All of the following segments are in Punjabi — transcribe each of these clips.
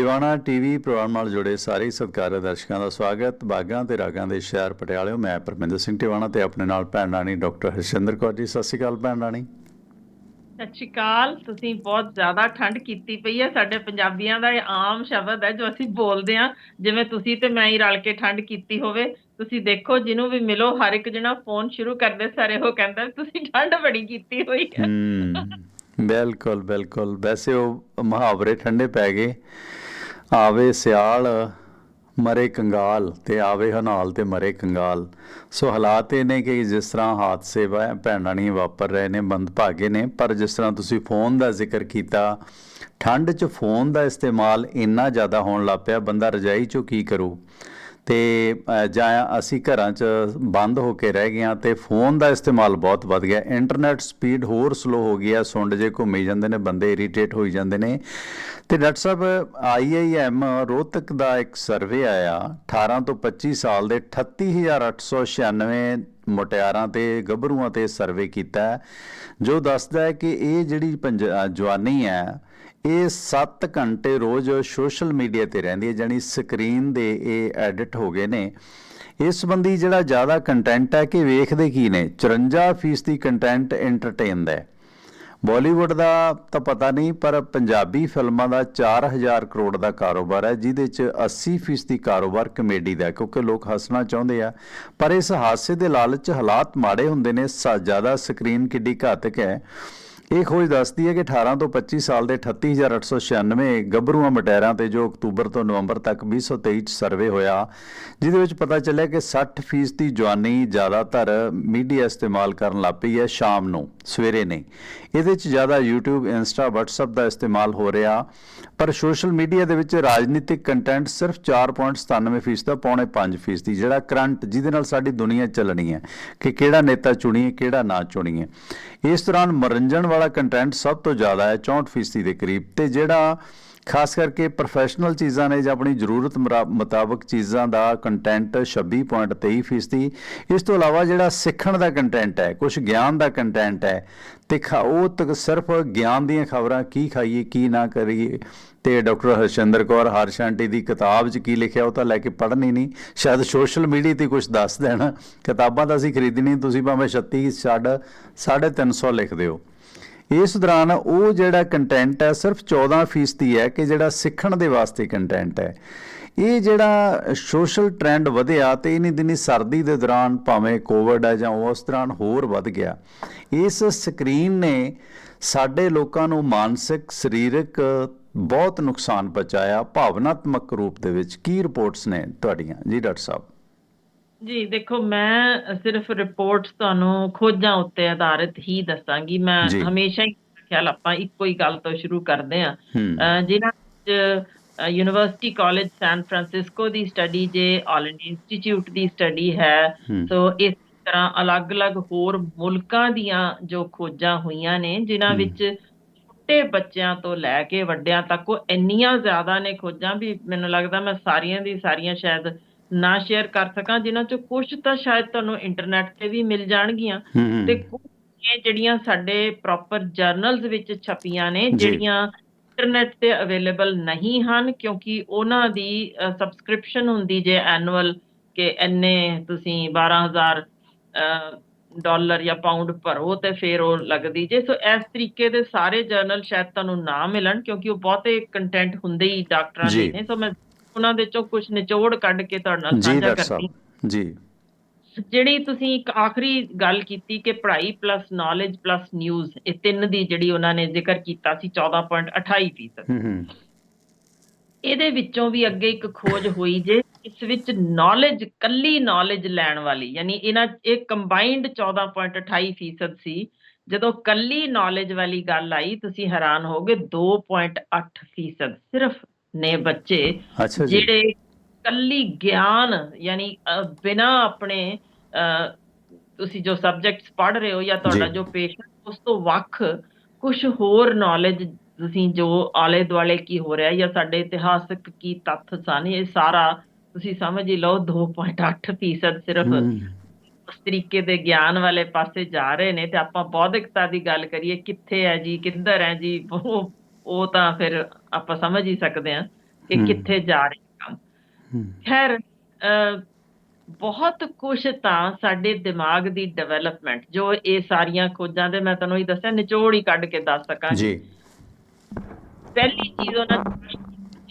ਟਿਵਾਣਾ ਟੀਵੀ ਪ੍ਰੋਗਰਾਮ ਨਾਲ ਜੁੜੇ ਸਾਰੇ ਸਤਿਕਾਰਯੋਗ ਦਰਸ਼ਕਾਂ ਦਾ ਸਵਾਗਤ। ਬਾਗਾਂ ਤੇ ਰਾਗਾਂ ਦੇ ਸ਼ਹਿਰ ਪਟਿਆਲੇ ਮੈਂ ਪਰਮਿੰਦਰ ਸਿੰਘ ਟਿਵਾਣਾ ਤੇ ਆਪਣੇ ਨਾਲ ਭੈਣ ਰਾਣੀ ਡਾਕਟਰ ਹਰਸ਼ਿੰਦਰ ਕੌਰ ਜੀ। ਸਤਿ ਸ਼੍ਰੀ ਅਕਾਲ ਭੈਣ ਰਾਣੀ। ਸਤਿ ਸ਼੍ਰੀ ਅਕਾਲ। ਤੁਸੀਂ ਬਹੁਤ ਜ਼ਿਆਦਾ ਠੰਡ ਕੀਤੀ ਪਈ ਹੈ। ਸਾਡੇ ਪੰਜਾਬੀਆਂ ਦਾ ਇਹ ਆਮ ਸ਼ਬਦ ਹੈ ਜੋ ਅਸੀਂ ਬੋਲਦੇ ਹਾਂ। ਜਿਵੇਂ ਤੁਸੀਂ ਤੇ ਮੈਂ ਹੀ ਰਲ ਕੇ ਠੰਡ ਕੀਤੀ ਹੋਵੇ। ਤੁਸੀਂ ਦੇਖੋ ਜਿਹਨੂੰ ਵੀ ਮਿਲੋ ਹਰ ਇੱਕ ਜਣਾ ਫੋਨ ਸ਼ੁਰੂ ਕਰਦੇ ਸਾਰੇ ਉਹ ਕਹਿੰਦਾ ਤੁਸੀਂ ਠੰਡ ਬੜੀ ਕੀਤੀ ਹੋਈ ਹੈ ਬਿਲਕੁਲ ਬਿਲਕੁਲ। ਵੈਸੇ ਉਹ ਮੁਹਾਵਰੇ ਠੰਡੇ ਪੈ ਗਏ। ਆਵੇ ਸਿਆਲ, ਮਰੇ ਕੰਗਾਲ, ਤੇ ਆਵੇ ਹਨਾਲ, ਤੇ ਮਰੇ ਕੰਗਾਲ। ਸੋ ਹਾਲਾਤ ਇਹ ਨੇ ਕਿ ਜਿਸ ਤਰ੍ਹਾਂ ਹਾਦਸੇ ਵਾ- ਭੈਣਾਂ ਨਹੀਂ ਵਾਪਰ ਰਹੇ ਨੇ ਮੰਦਭਾਗੇ ਨੇ, ਪਰ ਜਿਸ ਤਰ੍ਹਾਂ ਤੁਸੀਂ ਫੋਨ ਦਾ ਜ਼ਿਕਰ ਕੀਤਾ, ਠੰਡ 'ਚ ਫੋਨ ਦਾ ਇਸਤੇਮਾਲ ਇੰਨਾ ਜ਼ਿਆਦਾ ਹੋਣ ਲੱਗ ਪਿਆ, ਬੰਦਾ ਰਜਾਈ 'ਚੋਂ ਕੀ ਕਰੂ? ਤੇ ਜਾਂ ਅਸੀਂ ਘਰਾਂ 'ਚ ਬੰਦ ਹੋ ਕੇ ਰਹਿ ਗਏ ਹਾਂ ਤੇ ਫੋਨ ਦਾ ਇਸਤੇਮਾਲ ਬਹੁਤ ਵੱਧ ਗਿਆ। ਇੰਟਰਨੈਟ ਸਪੀਡ ਹੋਰ ਸਲੋ ਹੋ ਗਈ ਆ ਸੁੰਡ ਜੇ ਘੁੰਮੀ ਜਾਂਦੇ ਨੇ, ਬੰਦੇ ਇਰੀਟੇਟ ਹੋਈ ਜਾਂਦੇ ਨੇ। ਤੇ ਡਾਕਟਰ ਸਾਹਿਬ ਆਈਆਈਐਮ ਰੋਹਤਕ ਦਾ ਇੱਕ ਸਰਵੇ ਆਇਆ 18 ਤੋਂ 25 ਸਾਲ ਦੇ 38896 ਮੁਟਿਆਰਾਂ ਤੇ ਗੱਭਰੂਆਂ ਤੇ ਸਰਵੇ ਕੀਤਾ ਜੋ ਦੱਸਦਾ ਹੈ ਕਿ ਇਹ ਜਿਹੜੀ ਪੰਜ- ਜਵਾਨੀ ਹੈ ਇਹ 7 ਘੰਟੇ ਰੋਜ਼ ਸੋਸ਼ਲ ਮੀਡੀਆ ਤੇ ਰਹਿੰਦੀ ਹੈ ਜਾਨੀ ਸਕਰੀਨ ਦੇ ਇਹ ਐਡਿਟ ਹੋ ਗਏ ਨੇ। ਇਸ ਸੰਬੰਧੀ ਜਿਹੜਾ ਜ਼ਿਆਦਾ ਕੰਟੈਂਟ ਹੈ ਕਿ ਵੇਖਦੇ ਕੀ ਨੇ? 54% ਕੰਟੈਂਟ ਐਂਟਰਟੇਨ ਦਾ ਹੈ। ਬਾਲੀਵੁੱਡ ਦਾ ਤਾਂ ਪਤਾ ਨਹੀਂ, ਪਰ ਪੰਜਾਬੀ ਫਿਲਮਾਂ ਦਾ 4000 ਕਰੋੜ ਦਾ ਕਾਰੋਬਾਰ ਹੈ, ਜਿਹਦੇ ਚ 80% ਕਾਰੋਬਾਰ ਕਮੇਡੀ ਦਾ ਕਿਉਂਕਿ ਲੋਕ ਹੱਸਣਾ ਚਾਹੁੰਦੇ ਆ। ਪਰ ਇਸ ਹਾਦਸੇ ਦੇ ਲਾਲਚ ਹਾਲਾਤ ਮਾੜੇ ਹੁੰਦੇ ਨੇ, ਸਾ ਜ਼ਿਆਦਾ ਸਕਰੀਨ ਕਿੱਡੀ ਘਾਤਕ ਹੈ। ਇਹ ਖੋਜ ਦੱਸਦੀ ਹੈ ਕਿ 18 ਤੋਂ 25 ਸਾਲ ਦੇ 38896 ਗੱਭਰੂਆਂ ਮਟੈਰਾਂ ਤੇ ਜੋ ਅਕਤੂਬਰ ਤੋਂ ਨਵੰਬਰ ਤੱਕ 2023 ਚ ਸਰਵੇ ਹੋਇਆ, ਜਿਹਦੇ ਵਿੱਚ ਪਤਾ ਚੱਲਿਆ ਕਿ 60% ਦੀ ਜਵਾਨੀ ਜ਼ਿਆਦਾਤਰ ਮੀਡੀਆ ਇਸਤੇਮਾਲ ਕਰਨ ਲੱਗ ਪਈ ਹੈ ਸ਼ਾਮ ਨੂੰ, ਸਵੇਰੇ ਨਹੀਂ। ਇਹਦੇ ਚ ਜ਼ਿਆਦਾ YouTube, Insta, WhatsApp ਦਾ ਇਸਤੇਮਾਲ ਹੋ ਰਿਹਾ, ਪਰ ਸੋਸ਼ਲ ਮੀਡੀਆ ਦੇ ਵਿੱਚ ਰਾਜਨੀਤਿਕ ਕੰਟੈਂਟ ਸਿਰਫ 4.97% ਦਾ ਪੌਣੇ 5% ਦੀ ਜਿਹੜਾ ਕਰੰਟ, ਜਿਹਦੇ ਨਾਲ ਸਾਡੀ ਦੁਨੀਆ ਚੱਲਣੀ ਹੈ, ਕਿ ਕਿਹੜਾ ਨੇਤਾ ਚੁਣੀਏ, ਕਿਹੜਾ ਨਾ ਚੁਣੀਏ। ਇਸ ਦੌਰਾਨ ਮਨੋਰੰਜਨ ਵਾਲਾ ਕੰਟੈਂਟ ਸਭ ਤੋਂ ਜ਼ਿਆਦਾ ਹੈ 64% ਦੇ ਕਰੀਬ। ਤੇ ਜਿਹੜਾ ਖਾਸ ਕਰਕੇ ਪ੍ਰੋਫੈਸ਼ਨਲ ਚੀਜ਼ਾਂ ਨੇ ਜਾਂ ਆਪਣੀ ਜ਼ਰੂਰਤ ਮੁਰਾ- ਮੁਤਾਬਕ ਚੀਜ਼ਾਂ ਦਾ ਕੰਟੈਂਟ 26.23% ਦੀ ਇਸ ਤੋਂ ਇਲਾਵਾ ਜਿਹੜਾ ਸਿੱਖਣ ਦਾ ਕੰਟੈਂਟ ਹੈ ਕੁਝ ਗਿਆਨ ਦਾ ਕੰਟੈਂਟ ਹੈ, ਤੇ ਖਾ- ਉਹ ਤੱਕ ਸਿਰਫ ਗਿਆਨ ਦੀਆਂ ਖਬਰਾਂ ਕੀ ਖਾਈਏ, ਕੀ ਨਾ ਕਰੀਏ, ਤੇ ਡਾਕਟਰ ਹਰਸ਼ਿੰਦਰ ਕੌਰ ਹਰਸ਼ਾਂਟੀ ਦੀ ਕਿਤਾਬ 'ਚ ਕੀ ਲਿਖਿਆ, ਉਹ ਤਾਂ ਲੈ ਕੇ ਪੜ੍ਹਨੀ ਨਹੀਂ। ਸ਼ਾਇਦ ਸੋਸ਼ਲ ਮੀਡੀਆ ਤੇ ਕੁਝ ਦੱਸ ਦੇਣ। ਕਿਤਾਬਾਂ ਤਾਂ ਅਸੀਂ ਖਰੀਦਣੀ ਤੁਸੀਂ ਭਾਵੇਂ 36 ਛੱਡ 350 ਲਿਖ ਦਿਓ। ਇਸ ਦੌਰਾਨ ਉਹ ਜਿਹੜਾ ਕੰਟੈਂਟ ਹੈ, ਸਿਰਫ 14% ਹੈ ਕਿ ਜਿਹੜਾ ਸਿੱਖਣ ਦੇ ਵਾਸਤੇ ਕੰਟੈਂਟ ਹੈ। ਇਹ ਜਿਹੜਾ ਸੋਸ਼ਲ ਟ੍ਰੈਂਡ ਵਧਿਆ ਤੇ ਇਨੀ ਦਿਨੀ ਸਰਦੀ ਦੇ ਦੌਰਾਨ ਭਾਵੇਂ ਕੋਵਿਡ ਹੈ ਜਾਂ ਉਸ ਦੌਰਾਨ ਹੋਰ ਵੱਧ ਗਿਆ, ਇਸ ਸਕਰੀਨ ਨੇ ਸਾਡੇ ਲੋਕਾਂ ਨੂੰ ਮਾਨਸਿਕ, ਸਰੀਰਕ ਬਹੁਤ ਨੁਕਸਾਨ ਪਹੁੰਚਾਇਆ, ਭਾਵਨਾਤਮਕ ਰੂਪ ਦੇ ਵਿੱਚ। ਕੀ ਰਿਪੋਰਟਸ ਨੇ ਤੁਹਾਡੀਆਂ? ਜੀ ਡਾਕਟਰ ਸਾਹਿਬ। ਜੀ ਦੇਖੋ ਮੈਂ ਸਿਰਫ ਰਿਪੋਰਟਸ ਤੁਹਾਨੂੰ ਖੋਜਾਂ ਉੱਤੇ ਆਧਾਰਿਤ ਹੀ ਦੱਸਾਂਗੀ ਮੈਂ ਜੀ। ਹਮੇਸ਼ਾ ਹੀ ਖਿਆਲ ਆਪਾਂ ਇੱਕੋ ਹੀ ਗੱਲ ਤੋਂ ਸ਼ੁਰੂ ਕਰਦੇ ਹਾਂ ਹੂੰ ਜਿਨ੍ਹਾਂ ਵਿੱਚ ਯੂਨੀਵਰਸਿਟੀ ਕਾਲਜ ਸੈਨ ਫਰਾਂਸਿਸਕੋ ਦੀ ਸਟੱਡੀ ਜੇ ਆਲ ਇੰਡੀਆ ਇੰਸਟੀਚਿਊਟ ਦੀ ਸਟੱਡੀ ਹੈ ਹੂੰ। ਸੋ ਇਸ ਤਰ੍ਹਾਂ ਅਲੱਗ-ਅਲੱਗ ਹੋਰ ਮੁਲਕਾਂ ਦੀਆਂ ਜੋ ਖੋਜਾਂ ਹੋਈਆਂ ਨੇ ਜਿਨ੍ਹਾਂ ਹੂੰ। ਵਿੱਚ ਛੋਟੇ ਬੱਚਿਆਂ ਤੋਂ ਲੈ ਕੇ ਵੱਡਿਆਂ ਤੱਕ ਉਹ ਇੰਨੀਆਂ ਜ਼ਿਆਦਾ ਨੇ ਖੋਜਾਂ ਵੀ ਮੈਨੂੰ ਲੱਗਦਾ ਮੈਂ ਸਾਰੀਆਂ ਦੀ ਸਾਰੀਆਂ ਸ਼ਾਇਦ ਨਾ ਸ਼ੇਅਰ ਕਰ ਸਕਾਂ ਜਿਨ੍ਹਾਂ ਚੋਂ ਕੁਝ ਤਾਂ ਸ਼ਾਇਦ ਤੁਹਾਨੂੰ ਇੰਟਰਨੈਟ ਤੇ ਵੀ ਮਿਲ ਜਾਣਗੀਆਂ ਤੇ ਕੁਝ ਇਹ ਜਿਹੜੀਆਂ ਸਾਡੇ ਪ੍ਰੋਪਰ ਜਰਨਲਸ ਵਿੱਚ ਛਪੀਆਂ ਨੇ। ਜਿਹੜੀਆਂ ਇੰਟਰਨੈਟ ਤੇ ਅਵੇਲੇਬਲ ਨਹੀਂ ਹਨ ਕਿਉਂਕਿ ਉਹਨਾਂ ਦੀ ਸਬਸਕ੍ਰਿਪਸ਼ਨ ਹੁੰਦੀ ਜੇ ਐਨੂਅਲ ਕਿ ਇੰਨੇ ਤੁਸੀਂ 12000 ਡਾਲਰ ਜਾਂ ਪਾਉਂਡ ਭਰੋ ਤੇ ਫਿਰ ਉਹ ਲੱਗਦੀ ਜੇ ਸੋ ਇਸ ਤਰੀਕੇ ਦੇ ਸਾਰੇ ਜਰਨਲ ਸ਼ਾਇਦ ਤੁਹਾਨੂੰ ਨਾ ਮਿਲਣ ਕਿਉਂਕਿ ਉਹ ਬਹੁਤੇ ਕੰਟੈਂਟ ਹੁੰਦੇ ਹੀ ਡਾਕਟਰਾਂ ਦੇ। ਨੇ ਸੋ ਮੈਂ ਉਹਨਾਂ ਦੇ ਚੋਂ ਕੁਝ ਨਿਚੋੜ ਕੱਢ ਕੇ ਤੁਹਾਡੇ ਨਾਲ ਸਾਂਝਾ ਕਰਦੀ ਜੀ। ਜਿਹੜੀ ਤੁਸੀਂ ਇੱਕ ਆਖਰੀ ਗੱਲ ਕੀਤੀ ਕਿ ਪੜ੍ਹਾਈ ਪਲੱਸ ਨੌਲੇਜ ਪਲੱਸ ਨਿਊਜ਼ ਇਹ ਤਿੰਨ ਦੀ ਜਿਹੜੀ ਉਹਨਾਂ ਨੇ ਜ਼ਿਕਰ ਕੀਤਾ ਸੀ 14.28% ਹੂੰ ਹੂੰ। ਇਹਦੇ ਵਿੱਚੋਂ ਵੀ ਅੱਗੇ ਇੱਕ ਖੋਜ ਹੋਈ ਜੇ ਇਸ ਵਿੱਚ ਨੌਲੇਜ ਕੱਲੀ ਨੌਲੇਜ ਲੈਣ ਵਾਲੀ ਯਾਨੀ ਇਹਨਾਂ ਇਹ ਕੰਬਾਈਨਡ 14.28% ਸੀ। ਜਦੋਂ ਕੱਲੀ ਨੌਲੇਜ ਵਾਲੀ ਗੱਲ ਆਈ ਤੁਸੀਂ ਹੈਰਾਨ ਹੋਗੇ 2.8% ਸਿਰਫ ਨੇ ਬੱਚੇ ਅੱਛਾ ਜੀ ਜਿਹੜੇ ਕੱਲੀ ਗਿਆਨ ਯਾਨੀ ਬਿਨਾਂ ਆਪਣੇ ਤੁਸੀਂ ਜੋ ਸਬਜੈਕਟਸ ਪੜ੍ਹ ਰਹੇ ਹੋ ਜਾਂ ਤੁਹਾਡਾ ਜੀ। ਪੇਸ਼ਾ ਉਸ ਤੋਂ ਵੱਖ ਕੁਝ ਹੋਰ ਨੌਲੇਜ ਤੁਸੀਂ ਜੋ ਆਲੇ ਦੁਆਲੇ ਕੀ ਹੋ ਰਿਹਾ ਜਾਂ ਸਾਡੇ ਇਤਿਹਾਸਕ ਕੀ ਤੱਥ ਸਨ ਇਹ ਸਾਰਾ ਤੁਸੀਂ ਸਮਝ ਹੀ ਲਓ 2.8% ਸਿਰਫ ਉਸ ਤਰੀਕੇ ਦੇ ਗਿਆਨ ਵਾਲੇ ਪਾਸੇ ਜਾ ਰਹੇ ਨੇ ਤੇ ਆਪਾਂ ਬੌਧਿਕਤਾ ਦੀ ਗੱਲ ਕਰੀਏ ਕਿੱਥੇ ਹੈ ਜੀ ਕਿੱਧਰ ਹੈ ਜੀ ਉਹ ਉਹ ਤਾਂ ਫਿਰ ਆਪਾਂ ਸਮਝ ਹੀ ਸਕਦੇ ਹਾਂ ਕਿ। ਕਿੱਥੇ ਜਾ ਰਿਹਾ ਹੂੰ। ਖੈਰ ਬਹੁਤ ਕੁਝ ਤਾਂ ਸਾਡੇ ਦਿਮਾਗ ਦੀ ਡਿਵੈਲਪਮੈਂਟ ਜੋ ਇਹ ਸਾਰੀਆਂ ਖੋਜਾਂ ਦੇ ਮੈਂ ਤੁਹਾਨੂੰ ਹੀ ਦੱਸਿਆ ਨਿਚੋੜ ਹੀ ਕੱਢ ਕੇ ਦੱਸ ਸਕਾਂਗੀ ਜੀ। ਪਹਿਲੀ ਚੀਜ਼ ਉਹਨਾਂ ਨੇ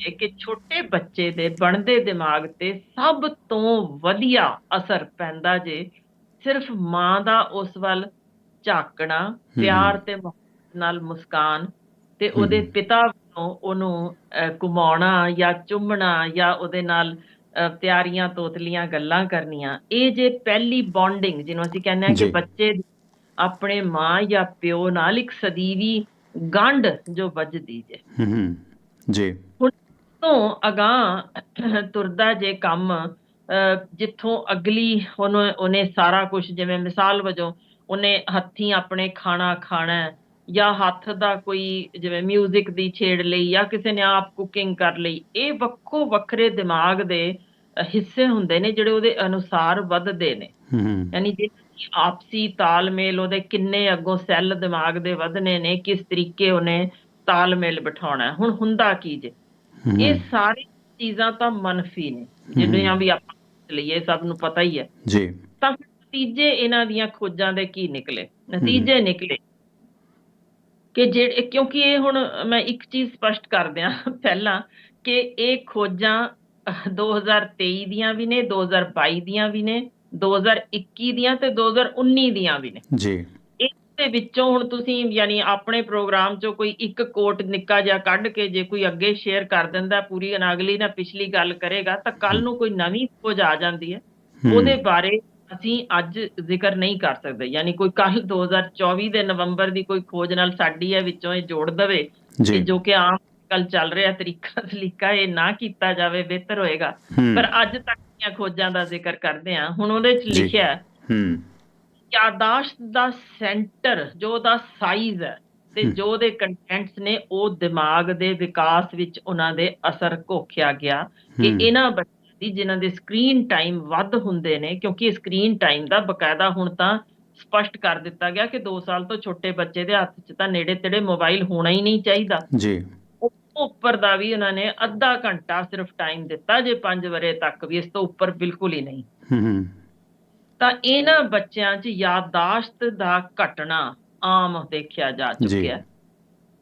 ਇਹ ਕਿ ਛੋਟੇ ਬੱਚੇ ਦੇ ਬਣਦੇ ਦਿਮਾਗ ਤੇ ਸਭ ਤੋਂ ਵਧੀਆ ਅਸਰ ਪੈਂਦਾ ਜੇ ਸਿਰਫ ਮਾਂ ਦਾ ਉਸ ਵੱਲ ਝਾਕਣਾ ਪਿਆਰ ਤੇ ਮੁਹੱਬਤ ਨਾਲ ਮੁਸਕਾਨ ਤੇ ਉਹਦੇ। ਪਿਤਾ ਵੱਲੋਂ ਉਹਨੂੰ ਘੁਮਾਉਣਾ ਜਾਂ ਚੁੰਮਣਾ ਜਾਂ ਉਹਦੇ ਨਾਲ ਪਿਆਰੀਆਂ ਤੋਤਲੀਆਂ ਗੱਲਾਂ ਕਰਨੀਆਂ ਇਹ ਜੇ ਪਹਿਲੀ ਬੌਂਡਿੰਗ ਜਿਹਨੂੰ ਅਸੀਂ ਕਹਿੰਦੇ ਆ ਕਿ। ਬੱਚੇ ਆਪਣੇ ਮਾਂ ਜਾਂ ਪਿਓ ਨਾਲ ਇੱਕ ਸਦੀਵੀ ਗੰਢ ਜੋ ਵੱਜਦੀ ਜੇ ਹੂੰ ਜੀ ਹੁਣ ਤੋਂ ਅਗਾਂਹ ਤੁਰਦਾ ਜੇ ਕੰਮ ਜਿੱਥੋਂ ਅਗਲੀ ਉਹਨੂੰ ਉਹਨੇ ਸਾਰਾ ਕੁਝ ਜਿਵੇਂ ਮਿਸਾਲ ਵਜੋਂ ਉਹਨੇ ਹੱਥੀਂ ਆਪਣੇ ਖਾਣਾ ਖਾਣਾ ਹੈ, ਜਾਂ ਹੱਥ ਦਾ ਕੋਈ ਜਿਵੇਂ 뮤직 ਦੀ ਛੇੜ ਲਈ ਜਾਂ ਕਿਸੇ ਨੇ ਆਪ ਕੁਕਿੰਗ ਕਰ ਲਈ ਇਹ ਵੱਖੋ ਵੱਖਰੇ ਦਿਮਾਗ ਦੇ ਹਿੱਸੇ ਹੁੰਦੇ ਨੇ ਜਿਹੜੇ ਉਹਦੇ ਅਨੁਸਾਰ ਵੱਧਦੇ ਨੇ। ਯਾਨੀ ਜੇ ਆਪਸੀ ਤਾਲਮੇਲ ਉਹਦੇ ਕਿੰਨੇ ਅੱਗੋਂ ਸੈੱਲ ਦਿਮਾਗ ਦੇ ਵਧਨੇ ਨੇ ਕਿਸ ਤਰੀਕੇ ਉਹਨੇ ਤਾਲਮੇਲ ਬਿਠਾਉਣਾ। ਹੁਣ ਹੁੰਦਾ ਕੀ ਜੇ? ਇਹ ਸਾਰੀ ਚੀਜ਼ਾਂ ਤਾਂ ਮਨਫੀ ਨੇ ਜਿਹੜੀਆਂ ਵੀ ਆਪਾਂ ਲਈਏ ਸਭ ਨੂੰ ਪਤਾ ਹੀ ਹੈ। ਜੀ। ਤਾਂ ਨਤੀਜੇ ਇਹਨਾਂ ਦੀਆਂ ਖੋਜਾਂ ਦੇ ਕੀ ਨਿਕਲੇ? ਨਤੀਜੇ ਨਿਕਲੇ। ਕਿ ਜਿਹੜੇ ਕਿਉਂਕਿ ਇਹ ਹੁਣ ਮੈਂ ਇੱਕ ਚੀਜ਼ ਸਪਸ਼ਟ ਕਰ ਦਿਆਂ ਪਹਿਲਾਂ ਕਿ ਇਹ ਖੋਜਾਂ ਅਹ, 2023 ਦੀਆਂ ਵੀ ਨੇ 2022 ਦੀਆਂ ਵੀ ਨੇ 2021 ਦੀਆਂ ਤੇ 2019 ਦੀਆਂ ਵੀ ਨੇ। ਜੀ। ਦੇ ਵਿੱਚੋਂ ਹੁਣ ਤੁਸੀਂ ਯਾਨੀ ਆਪਣੇ ਪ੍ਰੋਗਰਾਮ 'ਚੋਂ ਕੋਈ ਇੱਕ ਕੋਟ ਨਿੱਕਾ ਜਿਹਾ ਕੱਢ ਕੇ ਜੇ ਕੋਈ ਅੱਗੇ ਸ਼ੇਅਰ ਕਰ ਦਿੰਦਾ ਪੂਰੀ ਅਗਲੀ ਨਾ ਪਿਛਲੀ ਗੱਲ ਕਰੇਗਾ ਤਾਂ ਕੱਲ ਨੂੰ ਕੋਈ ਨਵੀਂ ਖੋਜ ਆ ਜਾਂਦੀ ਹੂੰ, ਉਹਦੇ ਬਾਰੇ ਅਸੀਂ ਅੱਜ ਜ਼ਿਕਰ ਨਹੀਂ ਕਰ ਸਕਦੇ ਯਾਨੀ ਕੋਈ ਕੱਲ 2024 ਦੇ ਨਵੰਬਰ ਦੀ ਕੋਈ ਖੋਜ ਨਾਲ ਸਾਡੀ ਹੈ ਵਿੱਚੋਂ ਇਹ ਜੋੜ ਦਵੇ ਜੀ ਕਿ ਆਮ ਕੱਲ ਚੱਲ ਰਿਹਾ ਤਰੀਕਾ ਸਲੀਕਾ ਇਹ ਨਾ ਕੀਤਾ ਜਾਵੇ ਬਿਹਤਰ ਹੋਏਗਾ ਪਰ ਅੱਜ ਤੱਕ ਦੀਆਂ ਖੋਜਾਂ ਦਾ ਜ਼ਿਕਰ ਕਰਦੇ ਹਾਂ ਹੁਣ ਉਹਦੇ 'ਚ। ਲਿਖਿਆ ਹੈ ਯਾਦਾਸ਼ਤ ਦਾ ਸੈਂਟਰ ਜੋ ਉਹਦਾ ਸਾਈਜ਼ ਹੈ ਤੇ। ਜੋ ਉਹਦੇ ਕੰਟੈਂਟਸ ਨੇ ਉਹ ਦਿਮਾਗ ਦੇ ਵਿਕਾਸ ਵਿੱਚ ਉਹਨਾਂ ਦੇ ਅਸਰ ਘੋਖਿਆ ਗਿਆ ਕਿ। ਇਹਨਾਂ ਬੱਚਿਆਂ ਦੀ ਜਿਨ੍ਹਾਂ ਦੇ ਸਕਰੀਨ ਟਾਈਮ ਵੱਧ ਹੁੰਦੇ ਨੇ ਕਿਉਂਕਿ ਸਕਰੀਨ ਟਾਈਮ ਦਾ ਬਕਾਇਦਾ ਹੁਣ ਤਾਂ ਸਪਸ਼ਟ ਕਰ ਦਿੱਤਾ ਗਿਆ ਕਿ 2 ਸਾਲ ਤੋਂ ਛੋਟੇ ਬੱਚੇ ਦੇ ਹੱਥ 'ਚ ਤਾਂ ਨੇੜੇ ਤੇੜੇ ਮੋਬਾਈਲ ਹੋਣਾ ਹੀ ਨਹੀਂ ਚਾਹੀਦਾ ਜੀ ਉੱਪਰ ਦਾ ਵੀ ਉਹਨਾਂ ਨੇ ਅੱਧਾ ਘੰਟਾ ਸਿਰਫ ਟਾਈਮ ਦਿੱਤਾ ਜੇ 5 ਵਰੇ ਤੱਕ ਵੀ ਇਸ ਤੋਂ ਉੱਪਰ ਬਿਲਕੁਲ ਹੀ ਨਹੀਂ ਹੂੰ ਤਾਂ ਇਹਨਾਂ ਬੱਚਿਆਂ 'ਚ ਯਾਦਾਸ਼ਤ ਦਾ ਘਟਣਾ ਆਮ ਦੇਖਿਆ ਜਾ। ਚੁੱਕਿਆ।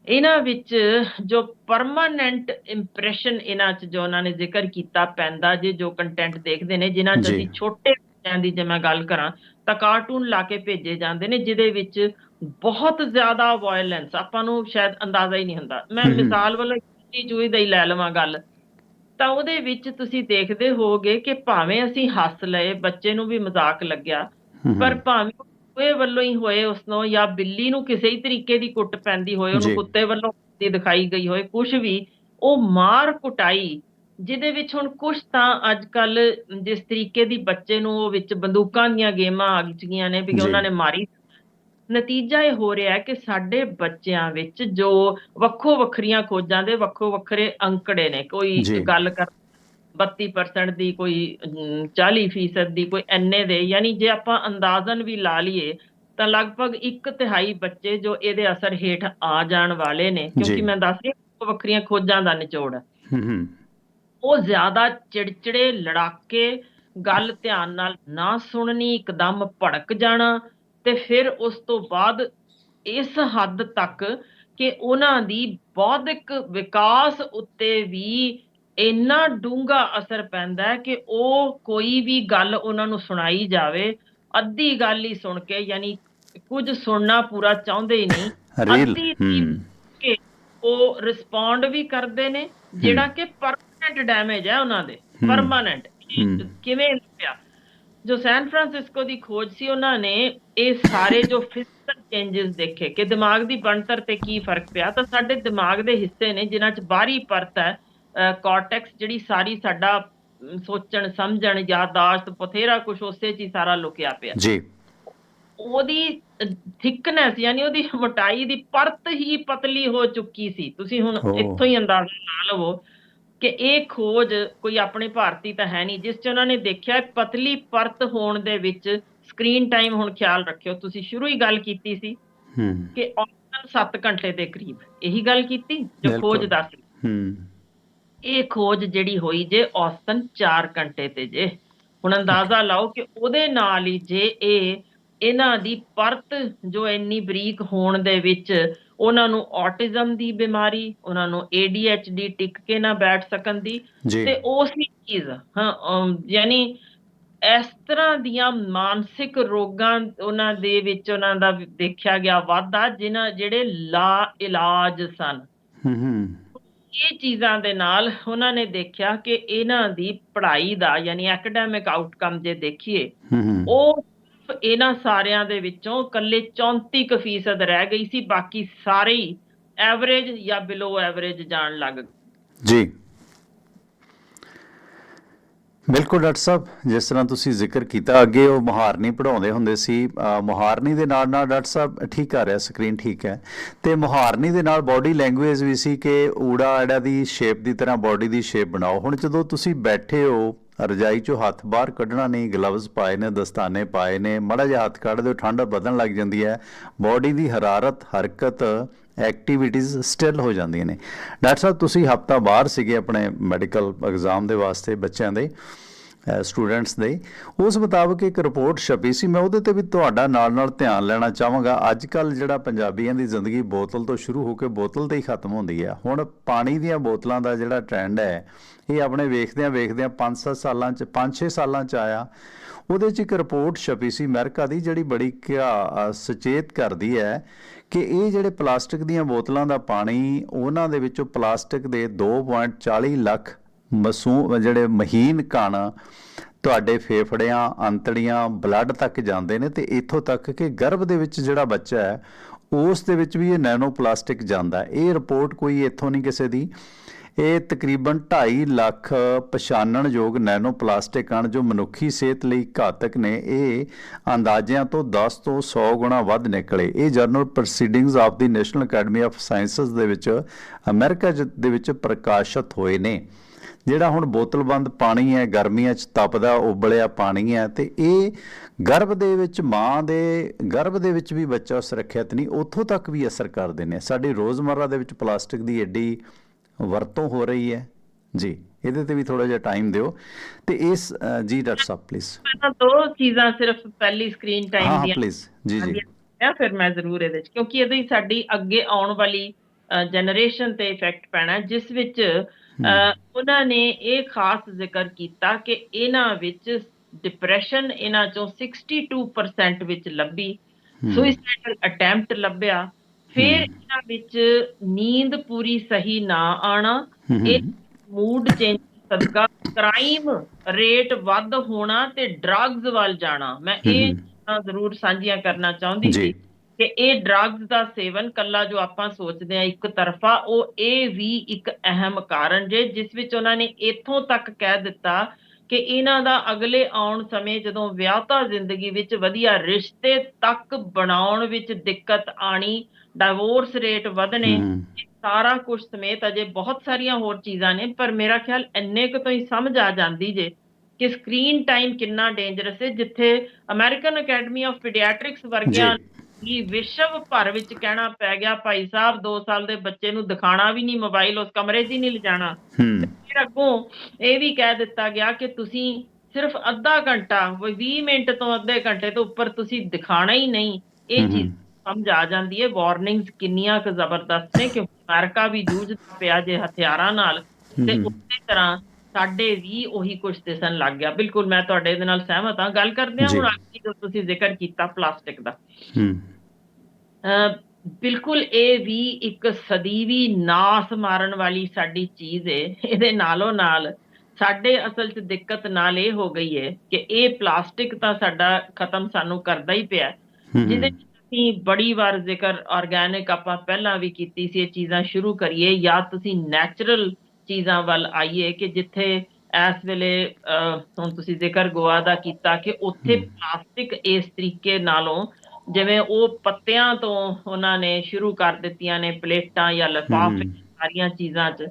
ਇਹਨਾਂ ਵਿੱਚ ਜੋ ਪਰਮਾਨੈਂਟ ਇੰਪ੍ਰੈਸ਼ਨ ਇਹਨਾਂ 'ਚ ਜੋ ਉਹਨਾਂ ਨੇ ਜ਼ਿਕਰ ਕੀਤਾ ਪੈਂਦਾ ਜੇ ਜੋ ਕੰਟੈਂਟ ਦੇਖਦੇ ਨੇ ਜਿਨ੍ਹਾਂ 'ਚ। ਅਸੀਂ ਛੋਟੇ ਬੱਚਿਆਂ ਦੀ ਜੇ ਮੈਂ ਗੱਲ ਕਰਾਂ ਤਾਂ ਕਾਰਟੂਨ ਲਾ ਕੇ ਭੇਜੇ ਜਾਂਦੇ ਨੇ ਜਿਹਦੇ ਵਿੱਚ ਬਹੁਤ ਜ਼ਿਆਦਾ ਵਾਇਲੈਂਸ ਆਪਾਂ ਨੂੰ ਸ਼ਾਇਦ ਅੰਦਾਜ਼ਾ ਹੀ ਨਹੀਂ ਹੁੰਦਾ ਮੈਂ। ਮਿਸਾਲ ਵੱਲੋਂ ਚੀਜ਼ ਚੂਹੀ ਦਾ ਹੀ ਲੈ ਲਵਾਂ ਗੱਲ ਤਾਂ ਉਹਦੇ ਵਿੱਚ ਤੁਸੀਂ ਦੇਖਦੇ ਹੋਗੇ ਕਿ ਭਾਵੇਂ ਅਸੀਂ ਹੱਸ ਲਏ ਬੱਚੇ ਨੂੰ ਵੀ ਮਜ਼ਾਕ ਲੱਗਿਆ ਪਰ ਭਾਵੇਂ ਉਹ ਵੱਲੋਂ ਹੀ ਹੋਏ ਉਸ ਨੂੰ ਜਾਂ ਬਿੱਲੀ ਨੂੰ ਕਿਸੇ ਹੀ ਤਰੀਕੇ ਦੀ ਕੁੱਟ ਪੈਂਦੀ ਹੋਏ। ਉਹਨੂੰ ਕੁੱਤੇ ਵੱਲੋਂ ਦੀ ਦਿਖਾਈ ਗਈ ਹੋਏ ਕੁਝ ਵੀ ਉਹ ਮਾਰ ਕੁਟਾਈ ਜਿਹਦੇ ਵਿੱਚ ਹੁਣ ਕੁਝ ਤਾਂ ਅੱਜ ਕੱਲ ਜਿਸ ਤਰੀਕੇ ਦੀ ਬੱਚੇ ਨੂੰ ਉਹ ਵਿੱਚ ਬੰਦੂਕਾਂ ਦੀਆਂ ਗੇਮਾਂ ਆ ਗਈਆਂ ਨੇ ਵੀ। ਉਹਨਾਂ ਨੇ ਮਾਰੀ ਨਤੀਜਾ ਇਹ ਹੋ ਰਿਹਾ ਹੈ ਕਿ ਸਾਡੇ ਬੱਚਿਆਂ ਵਿੱਚ ਜੋ ਵੱਖੋ ਵੱਖਰੀਆਂ ਖੋਜਾਂ ਦੇ ਵੱਖੋ ਵੱਖਰੇ ਅੰਕੜੇ ਨੇ ਕੋਈ। ਗੱਲ ਕਰ 32% ਦੀ ਕੋਈ ਅਮ, 40% ਦੀ ਕੋਈ ਐਨੇ ਦੇ ਯਾਨੀ ਜੇ ਆਪਾਂ ਅੰਦਾਜ਼ਨ ਵੀ ਲਾ ਲਈਏ ਤਾਂ ਲਗਭਗ ਇੱਕ ਤਿਹਾਈ ਬੱਚੇ ਜੋ ਇਹਦੇ ਅਸਰ ਹੇਠ ਆ ਜਾਣ ਵਾਲੇ ਨੇ। ਕਿਉਂਕਿ ਮੈਂ ਦੱਸ ਰਹੀ ਵੱਖਰੀਆਂ ਖੋਜਾਂ ਦਾ ਨਿਚੋੜ ਹੂੰ ਉਹ ਜ਼ਿਆਦਾ ਚਿੜਚਿੜੇ ਲੜਾਕੇ ਗੱਲ ਧਿਆਨ ਨਾਲ ਨਾ ਸੁਣਨੀ ਇੱਕਦਮ ਭੜਕ ਜਾਣਾ ਤੇ ਫਿਰ ਉਸ ਤੋਂ ਬਾਅਦ ਇਸ ਹੱਦ ਤੱਕ ਕਿ ਉਹਨਾਂ ਦੀ ਬੌਧਿਕ ਵਿਕਾਸ ਉੱਤੇ ਵੀ ਇੰਨਾ ਡੂੰਘਾ ਅਸਰ ਪੈਂਦਾ ਹੈ ਕਿ ਉਹ ਕੋਈ ਵੀ ਗੱਲ ਉਹਨਾਂ ਨੂੰ ਸੁਣਾਈ ਜਾਵੇ ਅੱਧੀ ਗੱਲ ਹੀ ਸੁਣ ਕੇ ਯਾਨੀ ਕੁਝ ਸੁਣਨਾ ਪੂਰਾ ਚਾਹੁੰਦੇ ਹੀ ਨਹੀਂ ਅੱਧੀ ਕਿ ਉਹ ਰਿਸਪੌਂਡ ਵੀ ਕਰਦੇ ਨੇ ਜਿਹੜਾ ਕਿ ਪਰਮਨੈਂਟ ਡੈਮੇਜ ਹੈ ਉਹਨਾਂ ਦੇ। ਪਰਮਨੈਂਟ। ਕਿਵੇਂ ਪਿਆ ਜੋ ਸੈਨ ਫਰਾਂਸਿਸਕੋ ਦੀ ਖੋਜ ਸੀ ਉਹਨਾਂ ਨੇ ਇਹ ਸਾਰੇ ਜੋ ਫਿਜ਼ੀਕਲ ਚੇਂजेस ਦੇਖੇ ਕਿ ਦਿਮਾਗ ਦੀ ਬਣਤਰ ਤੇ ਕੀ ਫ਼ਰਕ ਪਿਆ ਤਾਂ ਸਾਡੇ ਦਿਮਾਗ ਦੇ ਹਿੱਸੇ ਨੇ ਜਿਨ੍ਹਾਂ 'ਚ ਬਾਹਰੀ ਪਰਤ ਹੈ ਕਾਰਟੈਕਸ ਜਿਹੜੀ ਸਾਰੀ ਸਾਡਾ ਸੋਚਣ ਸਮਝਣ ਯਾਦਾਸ਼ਤ ਬਥੇਰਾ ਕੁਝ ਉਸੇ 'ਚ ਹੀ ਸਾਰਾ ਲੁਕਿਆ ਪਿਆ। ਜੀ। ਉਹਦੀ ਥਿਕਨੈਸ ਯਾਨੀ ਉਹਦੀ ਮੋਟਾਈ ਦੀ ਪਰਤ ਹੀ ਪਤਲੀ ਹੋ ਚੁੱਕੀ ਸੀ। ਤੁਸੀਂ ਹੁਣ। ਇੱਥੋਂ ਹੀ ਅੰਦਾਜ਼ਾ ਲਾ ਲਵੋ ਕਿ ਇਹ ਖੋਜ ਕੋਈ ਆਪਣੇ ਭਾਰਤੀ ਤਾਂ ਹੈ ਨਹੀਂ ਜਿਸ 'ਚ ਉਹਨਾਂ ਨੇ ਦੇਖਿਆ ਪਤਲੀ ਪਰਤ ਹੋਣ ਦੇ ਵਿੱਚ ਸਕਰੀਨ ਟਾਈਮ ਹੁਣ ਖਿਆਲ ਰੱਖਿਓ। ਤੁਸੀਂ ਸ਼ੁਰੂ ਹੀ ਗੱਲ ਕੀਤੀ ਸੀ ਹੂੰ। ਕਿ ਔਸਤਨ 7 ਘੰਟੇ ਦੇ ਕਰੀਬ। ਇਹੀ ਗੱਲ ਕੀਤੀ ਜੋ। ਖੋਜ ਦੱਸ। ਹੂੰ। ਇਹ ਖੋਜ ਜਿਹੜੀ ਹੋਈ ਜੇ ਔਸਤਨ 4 ਘੰਟੇ ਤੇ ਜੇ। ਹੁਣ ਅੰਦਾਜ਼ਾ ਲਾਓ ਕਿ ਉਹਦੇ ਨਾਲ ਹੀ ਜੇ ਇਹ ਇਹਨਾਂ ਦੀ ਪਰਤ ਜੋ ਇੰਨੀ ਬਰੀਕ ਹੋਣ ਦੇ ਵਿੱਚ ਉਹਨਾਂ ਨੂੰ ਔਟਿਜ਼ਮ ਦੀ ਬਿਮਾਰੀ ਉਹਨਾਂ ਨੂੰ ADHD ਟਿਕ ਕੇ ਨਾ ਬੈਠ ਸਕਣ ਦੀ ਤੇ ਉਸ ਹੀ ਚੀਜ਼ ਹਾਂ ਯਾਨੀ ਇਸ ਤਰ੍ਹਾਂ ਦੀਆਂ ਮਾਨਸਿਕ ਰੋਗਾਂ ਉਹਨਾਂ ਦੇ ਵਿੱਚ ਉਹਨਾਂ ਦਾ ਦੇਖਿਆ ਗਿਆ ਵਾਧਾ ਜਿਨ੍ਹਾਂ ਜਿਹੜੇ ਲਾ ਇਲਾਜ ਸਨ। ਹੂੰ ਹੂੰ। ਇਹ ਚੀਜ਼ਾਂ ਦੇ ਨਾਲ ਉਹਨਾਂ ਨੇ ਦੇਖਿਆ ਕਿ ਇਹਨਾਂ ਦੀ ਪੜ੍ਹਾਈ ਦਾ ਯਾਨੀ ਐਕੈਡੈਮਿਕ ਆਊਟਕਮ ਜੇ ਦੇਖੀਏ ਉਹ ਇਹਨਾਂ ਸਾਰਿਆਂ ਦੇ ਵਿੱਚੋਂ ਇਕੱਲੇ 34% ਕੁ ਫੀਸਦ ਰਹਿ ਗਈ ਸੀ ਬਾਕੀ ਸਾਰੇ ਹੀ ਐਵਰੇਜ ਜਾਂ ਬਿਲੋ ਐਵਰੇਜ ਜਾਣ ਲੱਗ ਗਏ। ਜੀ। ਬਿਲਕੁਲ ਡਾਕਟਰ ਸਾਹਿਬ, ਜਿਸ ਤਰ੍ਹਾਂ ਤੁਸੀਂ ਜ਼ਿਕਰ ਕੀਤਾ, ਅੱਗੇ ਉਹ ਮੁਹਾਰਨੀ ਪੜਾਉਂਦੇ ਹੁੰਦੇ ਸੀ ਮੁਹਾਰਨੀ ਦੇ ਨਾਲ ਨਾਲ ਡਾਕਟਰ ਸਾਹਿਬ ਠੀਕ ਆ ਰਿਹਾ, ਸਕਰੀਨ ਠੀਕ ਹੈ। ਤੇ ਮੁਹਾਰਨੀ ਦੇ ਨਾਲ ਬਾਡੀ ਲੈਂਗੁਏਜ ਵੀ ਸੀ ਕਿ ਊੜਾ ਆੜਾ ਦੀ ਸ਼ੇਪ ਦੀ ਤਰ੍ਹਾਂ ਬਾਡੀ ਦੀ ਸ਼ੇਪ ਬਣਾਓ। ਹੁਣ ਜਦੋਂ ਤੁਸੀਂ ਬੈਠੇ ਹੋ, ਰਜਾਈ ਚੋਂ ਹੱਥ ਬਾਹਰ ਕੱਢਣਾ ਨਹੀਂ ਗਲਵਜ਼ ਪਾਏ ਨੇ, ਦਸਤਾਨੇ ਪਾਏ ਨੇ, ਮੜਾ ਜਿਹਾ ਹੱਥ ਕੱਢ ਦਿਓ, ਠੰਡ ਵਧਣ ਲੱਗ ਜਾਂਦੀ ਹੈ। ਬਾਡੀ ਦੀ ਹਰਾਰਤ, ਹਰਕਤ ਐਕਟੀਵਿਟੀਜ਼ ਸਟਿਲ ਹੋ ਜਾਂਦੀਆਂ ਨੇ। ਡਾਕਟਰ ਸਾਹਿਬ, ਤੁਸੀਂ ਹਫਤਾ ਬਾਹਰ ਸੀਗੇ ਆਪਣੇ ਮੈਡੀਕਲ ਐਗਜ਼ਾਮ ਦੇ ਵਾਸਤੇ ਬੱਚਿਆਂ ਦੇ ਸਟੂਡੈਂਟਸ ਦੇ। ਉਸ ਮੁਤਾਬਕ ਇੱਕ ਰਿਪੋਰਟ ਛਪੀ ਸੀ। ਮੈਂ ਉਹਦੇ ਤੇ ਵੀ ਤੁਹਾਡਾ ਨਾਲ ਨਾਲ ਧਿਆਨ ਲੈਣਾ ਚਾਹਾਂਗਾ। ਅੱਜ ਕੱਲ ਜਿਹੜਾ ਪੰਜਾਬੀਆਂ ਦੀ ਜ਼ਿੰਦਗੀ ਬੋਤਲ ਤੋਂ ਸ਼ੁਰੂ ਹੋ ਕੇ ਬੋਤਲ ਤੇ ਹੀ ਖਤਮ ਹੁੰਦੀ ਹੈ ਹੁਣ ਪਾਣੀ ਦੀਆਂ ਬੋਤਲਾਂ ਦਾ ਜਿਹੜਾ ਟ੍ਰੈਂਡ ਹੈ, ਇਹ ਆਪਣੇ ਵੇਖਦਿਆਂ ਵੇਖਦਿਆਂ 5-7 ਸਾਲਾਂ ਚ 5-6 ਸਾਲਾਂ ਚ ਆਇਆ। ਉਹਦੇ 'ਚ ਇੱਕ ਰਿਪੋਰਟ ਛਪੀ ਸੀ ਅਮਰੀਕਾ ਦੀ, ਜਿਹੜੀ ਬੜੀ ਕਿਆ ਸੁਚੇਤ ਕਰਦੀ ਹੈ ਕਿ ਇਹ ਜਿਹੜੇ ਪਲਾਸਟਿਕ ਦੀਆਂ ਬੋਤਲਾਂ ਦਾ ਪਾਣੀ, ਉਹਨਾਂ ਦੇ ਵਿੱਚੋਂ ਪਲਾਸਟਿਕ ਦੇ 2.40 ਲੱਖ ਮਸੂ, ਜਿਹੜੇ ਮਹੀਨ ਕਣ ਤੁਹਾਡੇ ਫੇਫੜਿਆਂ, ਅੰਤੜੀਆਂ, ਬਲੱਡ ਤੱਕ ਜਾਂਦੇ ਨੇ ਤੇ ਇੱਥੋਂ ਤੱਕ ਕਿ ਗਰਭ ਦੇ ਵਿੱਚ ਜਿਹੜਾ ਬੱਚਾ ਹੈ, ਉਸ ਦੇ ਵਿੱਚ ਵੀ ਇਹ ਨੈਨੋ ਪਲਾਸਟਿਕ ਜਾਂਦਾ ਇਹ ਰਿਪੋਰਟ ਕੋਈ ਇੱਥੋਂ ਨਹੀਂ ਕਿਸੇ ਦੀ। ਇਹ ਤਕਰੀਬਨ 2.5 ਲੱਖ ਪਛਾਣਨਯੋਗ ਨੈਨੋ ਪਲਾਸਟਿਕ ਹਨ ਜੋ ਮਨੁੱਖੀ ਸਿਹਤ ਲਈ ਘਾਤਕ ਨੇ, ਇਹ ਅੰਦਾਜ਼ਿਆਂ ਤੋਂ 10 ਤੋਂ 100 ਗੁਣਾ ਵੱਧ ਨਿਕਲੇ। ਇਹ journal proceedings of the national academy of sciences ਦੇ ਵਿੱਚ ਅਮਰੀਕਾ ਜ- ਦੇ ਵਿੱਚ ਪ੍ਰਕਾਸ਼ਿਤ ਹੋਏ ਨੇ। ਜਿਹੜਾ ਹੁਣ ਬੋਤਲਬੰਦ ਪਾਣੀ ਹੈ, ਗਰਮੀਆਂ 'ਚ ਤਪਦਾ, ਉਬਲਿਆ ਪਾਣੀ ਹੈ ਤੇ ਇਹ ਗਰਭ ਦੇ ਵਿੱਚ ਮਾਂ ਦੇ, ਗਰਭ ਦੇ ਵਿੱਚ ਵੀ ਬੱਚਾ ਸੁਰੱਖਿਅਤ ਨਹੀਂ, ਉੱਥੋਂ ਤੱਕ ਵੀ ਅਸਰ ਕਰਦੇ ਨੇ। ਸਾਡੀ ਰੋਜ਼ਮਰਰਾ ਦੇ ਵਿੱਚ ਪਲਾਸਟਿਕ ਦੀ ਐਡੀ ਵਰਤੋਂ ਹੋ ਰਹੀ ਹੈ। ਜੀ ਇਹਦੇ ਤੇ ਵੀ ਥੋੜਾ ਜਿਹਾ ਟਾਈਮ ਦਿਓ। ਤੇ ਇਸ ਜੀ ਡਾਕਟਰ ਸਾਹਿਬ ਪਲੀਜ਼ ਪਹਿਲਾਂ ਦੋ ਚੀਜ਼ਾਂ ਸਿਰਫ ਪਹਿਲੀ ਸਕਰੀਨ ਹਾਂ ਟਾਈਮ ਹਾਂ ਦੀਆਂ ਪਲੀਜ਼ ਜੀ ਜੀ। ਫਿਰ ਮੈਂ ਜ਼ਰੂਰ ਇਹਦੇ ਚ ਕਿਉਂਕਿ ਇਹਦੇ ਹੀ ਸਾਡੀ ਅੱਗੇ ਆਉਣ ਵਾਲੀ ਜਨਰੇਸ਼ਨ ਤੇ ਇਫੈਕਟ ਪੈਣਾ ਹੈ, ਜਿਸ ਵਿੱਚ ਉਹਨਾਂ ਨੇ ਇਹ ਖਾਸ ਜ਼ਿਕਰ ਕੀਤਾ ਕਿ ਇਹਨਾਂ ਵਿੱਚ ਡਿਪਰੈਸ਼ਨ ਇਹਨਾਂ ਚੋਂ 62% ਵਿੱਚ ਲੱਭੀ। ਸੁਇਸਾਈਡਲ ਅਟੈਂਪਟ ਲੱਭਿਆ। ਫਿਰ ਇਹਨਾਂ ਵਿੱਚ ਨੀਂਦ ਪੂਰੀ ਸਹੀ ਨਾ ਆਣਾ ਇਹ ਮੂਡ ਚੇਂਜ ਸਦਕਾ ਕ੍ਰਾਈਮ ਰੇਟ ਵੱਧ ਹੋਣਾ ਤੇ ਡਰੱਗਸ ਵੱਲ ਜਾਣਾ। ਮੈਂ ਇਹ ਜ਼ਰੂਰ ਸਾਂਝੀਆਂ ਕਰਨਾ ਚਾਹੁੰਦੀ ਜੀ। ਸੀ ਕਿ ਇਹ ਡਰੱਗਸ ਦਾ ਸੇਵਨ ਕੱਲਾ ਜੋ ਆਪਾਂ ਸੋਚਦੇ ਆ ਇੱਕ ਤਰਫਾ ਉਹ ਇਹ ਵੀ ਇੱਕ ਅਹਿਮ ਕਾਰਨ ਜੇ ਜਿਸ ਵਿੱਚ ਉਹਨਾਂ ਨੇ ਇੱਥੋਂ ਤੱਕ ਕਹਿ ਦਿੱਤਾ ਕਿ ਇਹਨਾਂ ਦਾ ਅਗਲੇ ਆਉਣ ਸਮੇਂ ਜਦੋਂ ਵਿਆਹਤਾ ਜ਼ਿੰਦਗੀ ਵਿੱਚ ਵਧੀਆ ਰਿਸ਼ਤੇ ਤੱਕ ਬਣਾਉਣ ਵਿੱਚ ਦਿੱਕਤ ਆਣੀ ਡਿਵੋਰਸ ਰੇਟ ਇਹ ਸਾਰਾ ਕੁਝ ਸਮੇਤ ਅਜੇ ਬਹੁਤ ਸਾਰੀਆਂ ਹੋਰ ਚੀਜ਼ਾਂ ਨੇ ਪਰ ਮੇਰਾ ਖਿਆਲ ਇੰਨੇ ਕੁ ਤੋਂ ਹੀ ਸਮਝ ਆ ਜਾਂਦੀ ਜੇ ਕਿ ਸਕਰੀਨ ਟਾਈਮ ਕਿੰਨਾ ਡੇਂਜਰਸ ਹੈ ਜਿੱਥੇ ਅਮਰੀਕਨ ਅਕੈਡਮੀ ਆਫ ਪੀਡੀਆਟ੍ਰਿਕਸ ਵਰਗੀਆਂ ਹੀ ਵਿਸ਼ਵ ਭਰ ਵਿੱਚ ਕਹਿਣਾ ਪੈ ਗਿਆ ਭਾਈ ਸਾਹਿਬ 2 ਸਾਲ ਦੇ ਬੱਚੇ ਨੂੰ ਦਿਖਾਣਾ ਵੀ ਨਹੀਂ ਮੋਬਾਈਲ ਉਸ ਕਮਰੇ 'ਚ ਹੀ ਨਹੀਂ ਲਿਜਾਣਾ। ਫਿਰ ਅੱਗੋਂ ਇਹ ਵੀ ਕਹਿ ਦਿੱਤਾ ਗਿਆ ਕਿ ਤੁਸੀਂ ਸਿਰਫ ਅੱਧਾ ਘੰਟਾ ਉਹ 20 ਮਿੰਟ ਤੋਂ ਅੱਧੇ ਘੰਟੇ ਤੋਂ ਉੱਪਰ ਤੁਸੀਂ ਦਿਖਾਣਾ ਹੀ ਨਹੀਂ ਇਹ ਚੀਜ਼ ਸਮਝ ਆ ਜਾਂਦੀ ਹੈ ਵਾਰਨਿੰਗਸ ਕਿੰਨੀਆਂ ਕੁ ਜ਼ਬਰਦਸਤ ਨੇ ਕਿਉਂਕਿ ਅਮਰੀਕਾ ਵੀ ਜੂਝਦਾ ਪਿਆ ਜੇ ਹਥਿਆਰਾਂ ਨਾਲ ਤੇ। ਉਸੇ ਤਰ੍ਹਾਂ ਸਾਡੇ ਵੀ ਉਹੀ ਕੁਝ ਦਿਸਣ ਲੱਗ ਗਿਆ। ਬਿਲਕੁਲ ਮੈਂ ਤੁਹਾਡੇ ਦੇ ਨਾਲ ਸਹਿਮਤ ਹਾਂ। ਗੱਲ ਕਰਦੇ ਹਾਂ। ਹੁਣ ਆਖਰੀ ਜੋ ਤੁਸੀਂ ਜ਼ਿਕਰ ਕੀਤਾ ਪਲਾਸਟਿਕ ਦਾ। ਬਿਲਕੁਲ ਇਹ ਵੀ ਇੱਕ ਸਦੀਵੀ ਨਾਸ ਮਾਰਨ ਵਾਲੀ ਸਾਡੀ ਚੀਜ਼ ਹੈ ਇਹਦੇ ਨਾਲੋਂ ਨਾਲ ਸਾਡੇ ਅਸਲ 'ਚ ਦਿੱਕਤ ਨਾਲ ਇਹ ਹੋ ਗਈ ਹੈ ਕਿ ਇਹ ਪਲਾਸਟਿਕ ਤਾਂ ਸਾਡਾ ਖਤਮ ਸਾਨੂੰ ਕਰਦਾ ਹੀ ਪਿਆ। ਜਿਹਦੇ ਅਸੀਂ ਬੜੀ ਵਾਰ ਜ਼ਿਕਰ ਆਰਗੈਨਿਕ ਆਪਾਂ ਪਹਿਲਾਂ ਵੀ ਕੀਤੀ ਸੀ ਇਹ ਚੀਜ਼ਾਂ ਸ਼ੁਰੂ ਕਰੀਏ ਜਾਂ ਤੁਸੀਂ ਨੈਚੁਰਲ ਚੀਜ਼ਾਂ ਵੱਲ ਆਈਏ ਕਿ ਜਿੱਥੇ ਇਸ ਵੇਲੇ ਅਹ, ਹੁਣ ਤੁਸੀਂ ਜ਼ਿਕਰ ਗੋਆ ਦਾ ਕੀਤਾ ਕਿ ਉੱਥੇ। ਪਲਾਸਟਿਕ ਇਸ ਤਰੀਕੇ ਨਾਲੋਂ ਜਿਵੇਂ ਉਹ ਪੱਤਿਆਂ ਤੋਂ ਉਹਨਾਂ ਨੇ ਸ਼ੁਰੂ ਕਰ ਦਿੱਤੀਆਂ ਨੇ ਪਲੇਟਾਂ ਜਾਂ ਲਿਫਾਫੇ। ਸਾਰੀਆਂ ਚੀਜ਼ਾਂ 'ਚ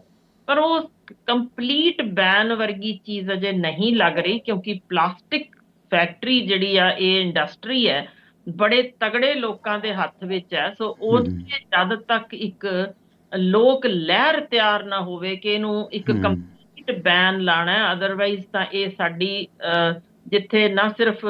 ਪਰ ਉਹ ਕੰਪਲੀਟ ਬੈਨ ਵਰਗੀ ਚੀਜ਼ ਅਜੇ ਨਹੀਂ ਲੱਗ ਰਹੀ ਕਿਉਂਕਿ ਪਲਾਸਟਿਕ ਫੈਕਟਰੀ ਜਿਹੜੀ ਆ ਇਹ ਇੰਡਸਟਰੀ ਹੈ ਬੜੇ ਤਗੜੇ ਲੋਕਾਂ ਦੇ ਹੱਥ ਵਿੱਚ ਹੈ ਸੋ ਉਹ ਹਮ। ਜਦ ਤੱਕ ਇੱਕ ਲੋਕ ਲਹਿਰ ਤਿਆਰ ਨਾ ਹੋਵੇ ਕਿ ਇਹਨੂੰ ਇੱਕ। ਕੰਪਲੀਟ ਬੈਨ ਲਾਣਾ ਹੈ ਅਦਰਵਾਈਜ਼ ਤਾਂ ਇਹ ਸਾਡੀ ਜਿੱਥੇ ਨਾ ਸਿਰਫ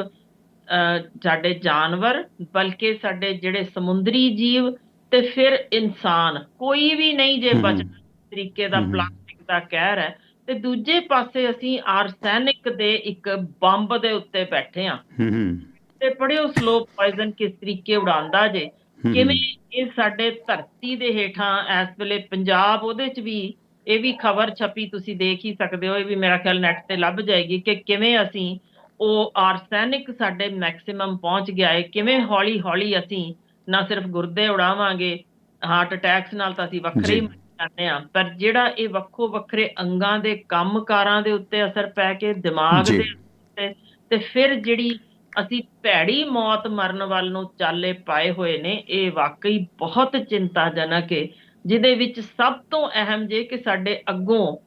ਸਾਡੇ ਜਾਨਵਰ ਬਲਕਿ ਸਾਡੇ ਜਿਹੜੇ ਸਮੁੰਦਰੀ ਜੀਵ ਤੇ ਫਿਰ ਇਨਸਾਨ ਕੋਈ ਵੀ ਨਹੀਂ ਜੇ। ਬਚਣਾ ਤਰੀਕੇ ਦਾ। ਪਲਾਸਟਿਕ ਦਾ ਕਹਿਰ ਹੈ ਤੇ ਦੂਜੇ ਪਾਸੇ ਅਸੀਂ ਆਰਸੈਨਿਕ ਦੇ ਇੱਕ ਬੰਬ ਦੇ ਉੱਤੇ ਬੈਠੇ ਹੂੰ ਤੇ ਪੜਿਓ ਸਲੋ ਪੋਇਜ਼ਨ ਕਿਸ ਤਰੀਕੇ ਉਡਾਉਂਦਾ ਜੇ। ਕਿਵੇਂ ਇਹ ਸਾਡੇ ਧਰਤੀ ਦੇ ਹੇਠਾਂ ਇਸ ਵੇਲੇ ਪੰਜਾਬ ਉਹਦੇ ਚ ਵੀ ਇਹ ਵੀ ਖਬਰ ਛਪੀ ਤੁਸੀਂ ਦੇਖ ਹੀ ਸਕਦੇ ਹੋ ਇਹ ਵੀ ਮੇਰਾ ਖਿਆਲ ਨੈਟ ਤੇ ਲੱਭ ਜਾਏਗੀ ਕਿ ਕਿਵੇਂ ਅਸੀਂ ਉਹ ਆਰਸੈਨਿਕ ਸਾਡੇ ਮੈਕਸਿਮਮ ਪਹੁੰਚ ਗਿਆ ਹੈ ਕਿਵੇਂ ਹੌਲੀ ਹੌਲੀ ਅਸੀਂ ਨਾ ਸਿਰਫ ਗੁਰਦੇ ਉਡਾਵਾਂਗੇ ਹਾਰਟ ਅਟੈਕਸ ਨਾਲ ਤਾਂ ਅਸੀਂ ਵੱਖਰੇ ਹੀ ਜਾਂਦੇ ਹਾਂ ਪਰ ਜਿਹੜਾ ਇਹ ਵੱਖੋ ਵੱਖਰੇ ਅੰਗਾਂ ਦੇ ਕੰਮਕਾਰਾਂ ਦੇ ਉੱਤੇ ਅਸਰ ਪੈ ਕੇ ਦਿਮਾਗ। ਦੇ ਉੱਤੇ ਤੇ ਫਿਰ ਜਿਹੜੀ ਅਸੀਂ ਭੈੜੀ ਮੌਤ ਮਰਨ ਵੱਲ ਨੂੰ ਚਾਲੇ ਪਾਏ ਹੋਏ ਨੇ ਇਹ ਵਾਕਈ ਬਹੁਤ ਚਿੰਤਾਜਨਕ ਹੈ ਜਿਹਦੇ ਵਿੱਚ ਸਭ ਤੋਂ ਅਹਿਮ ਜੇ ਕਿ ਸਾਡੇ ਅੱਗੋਂ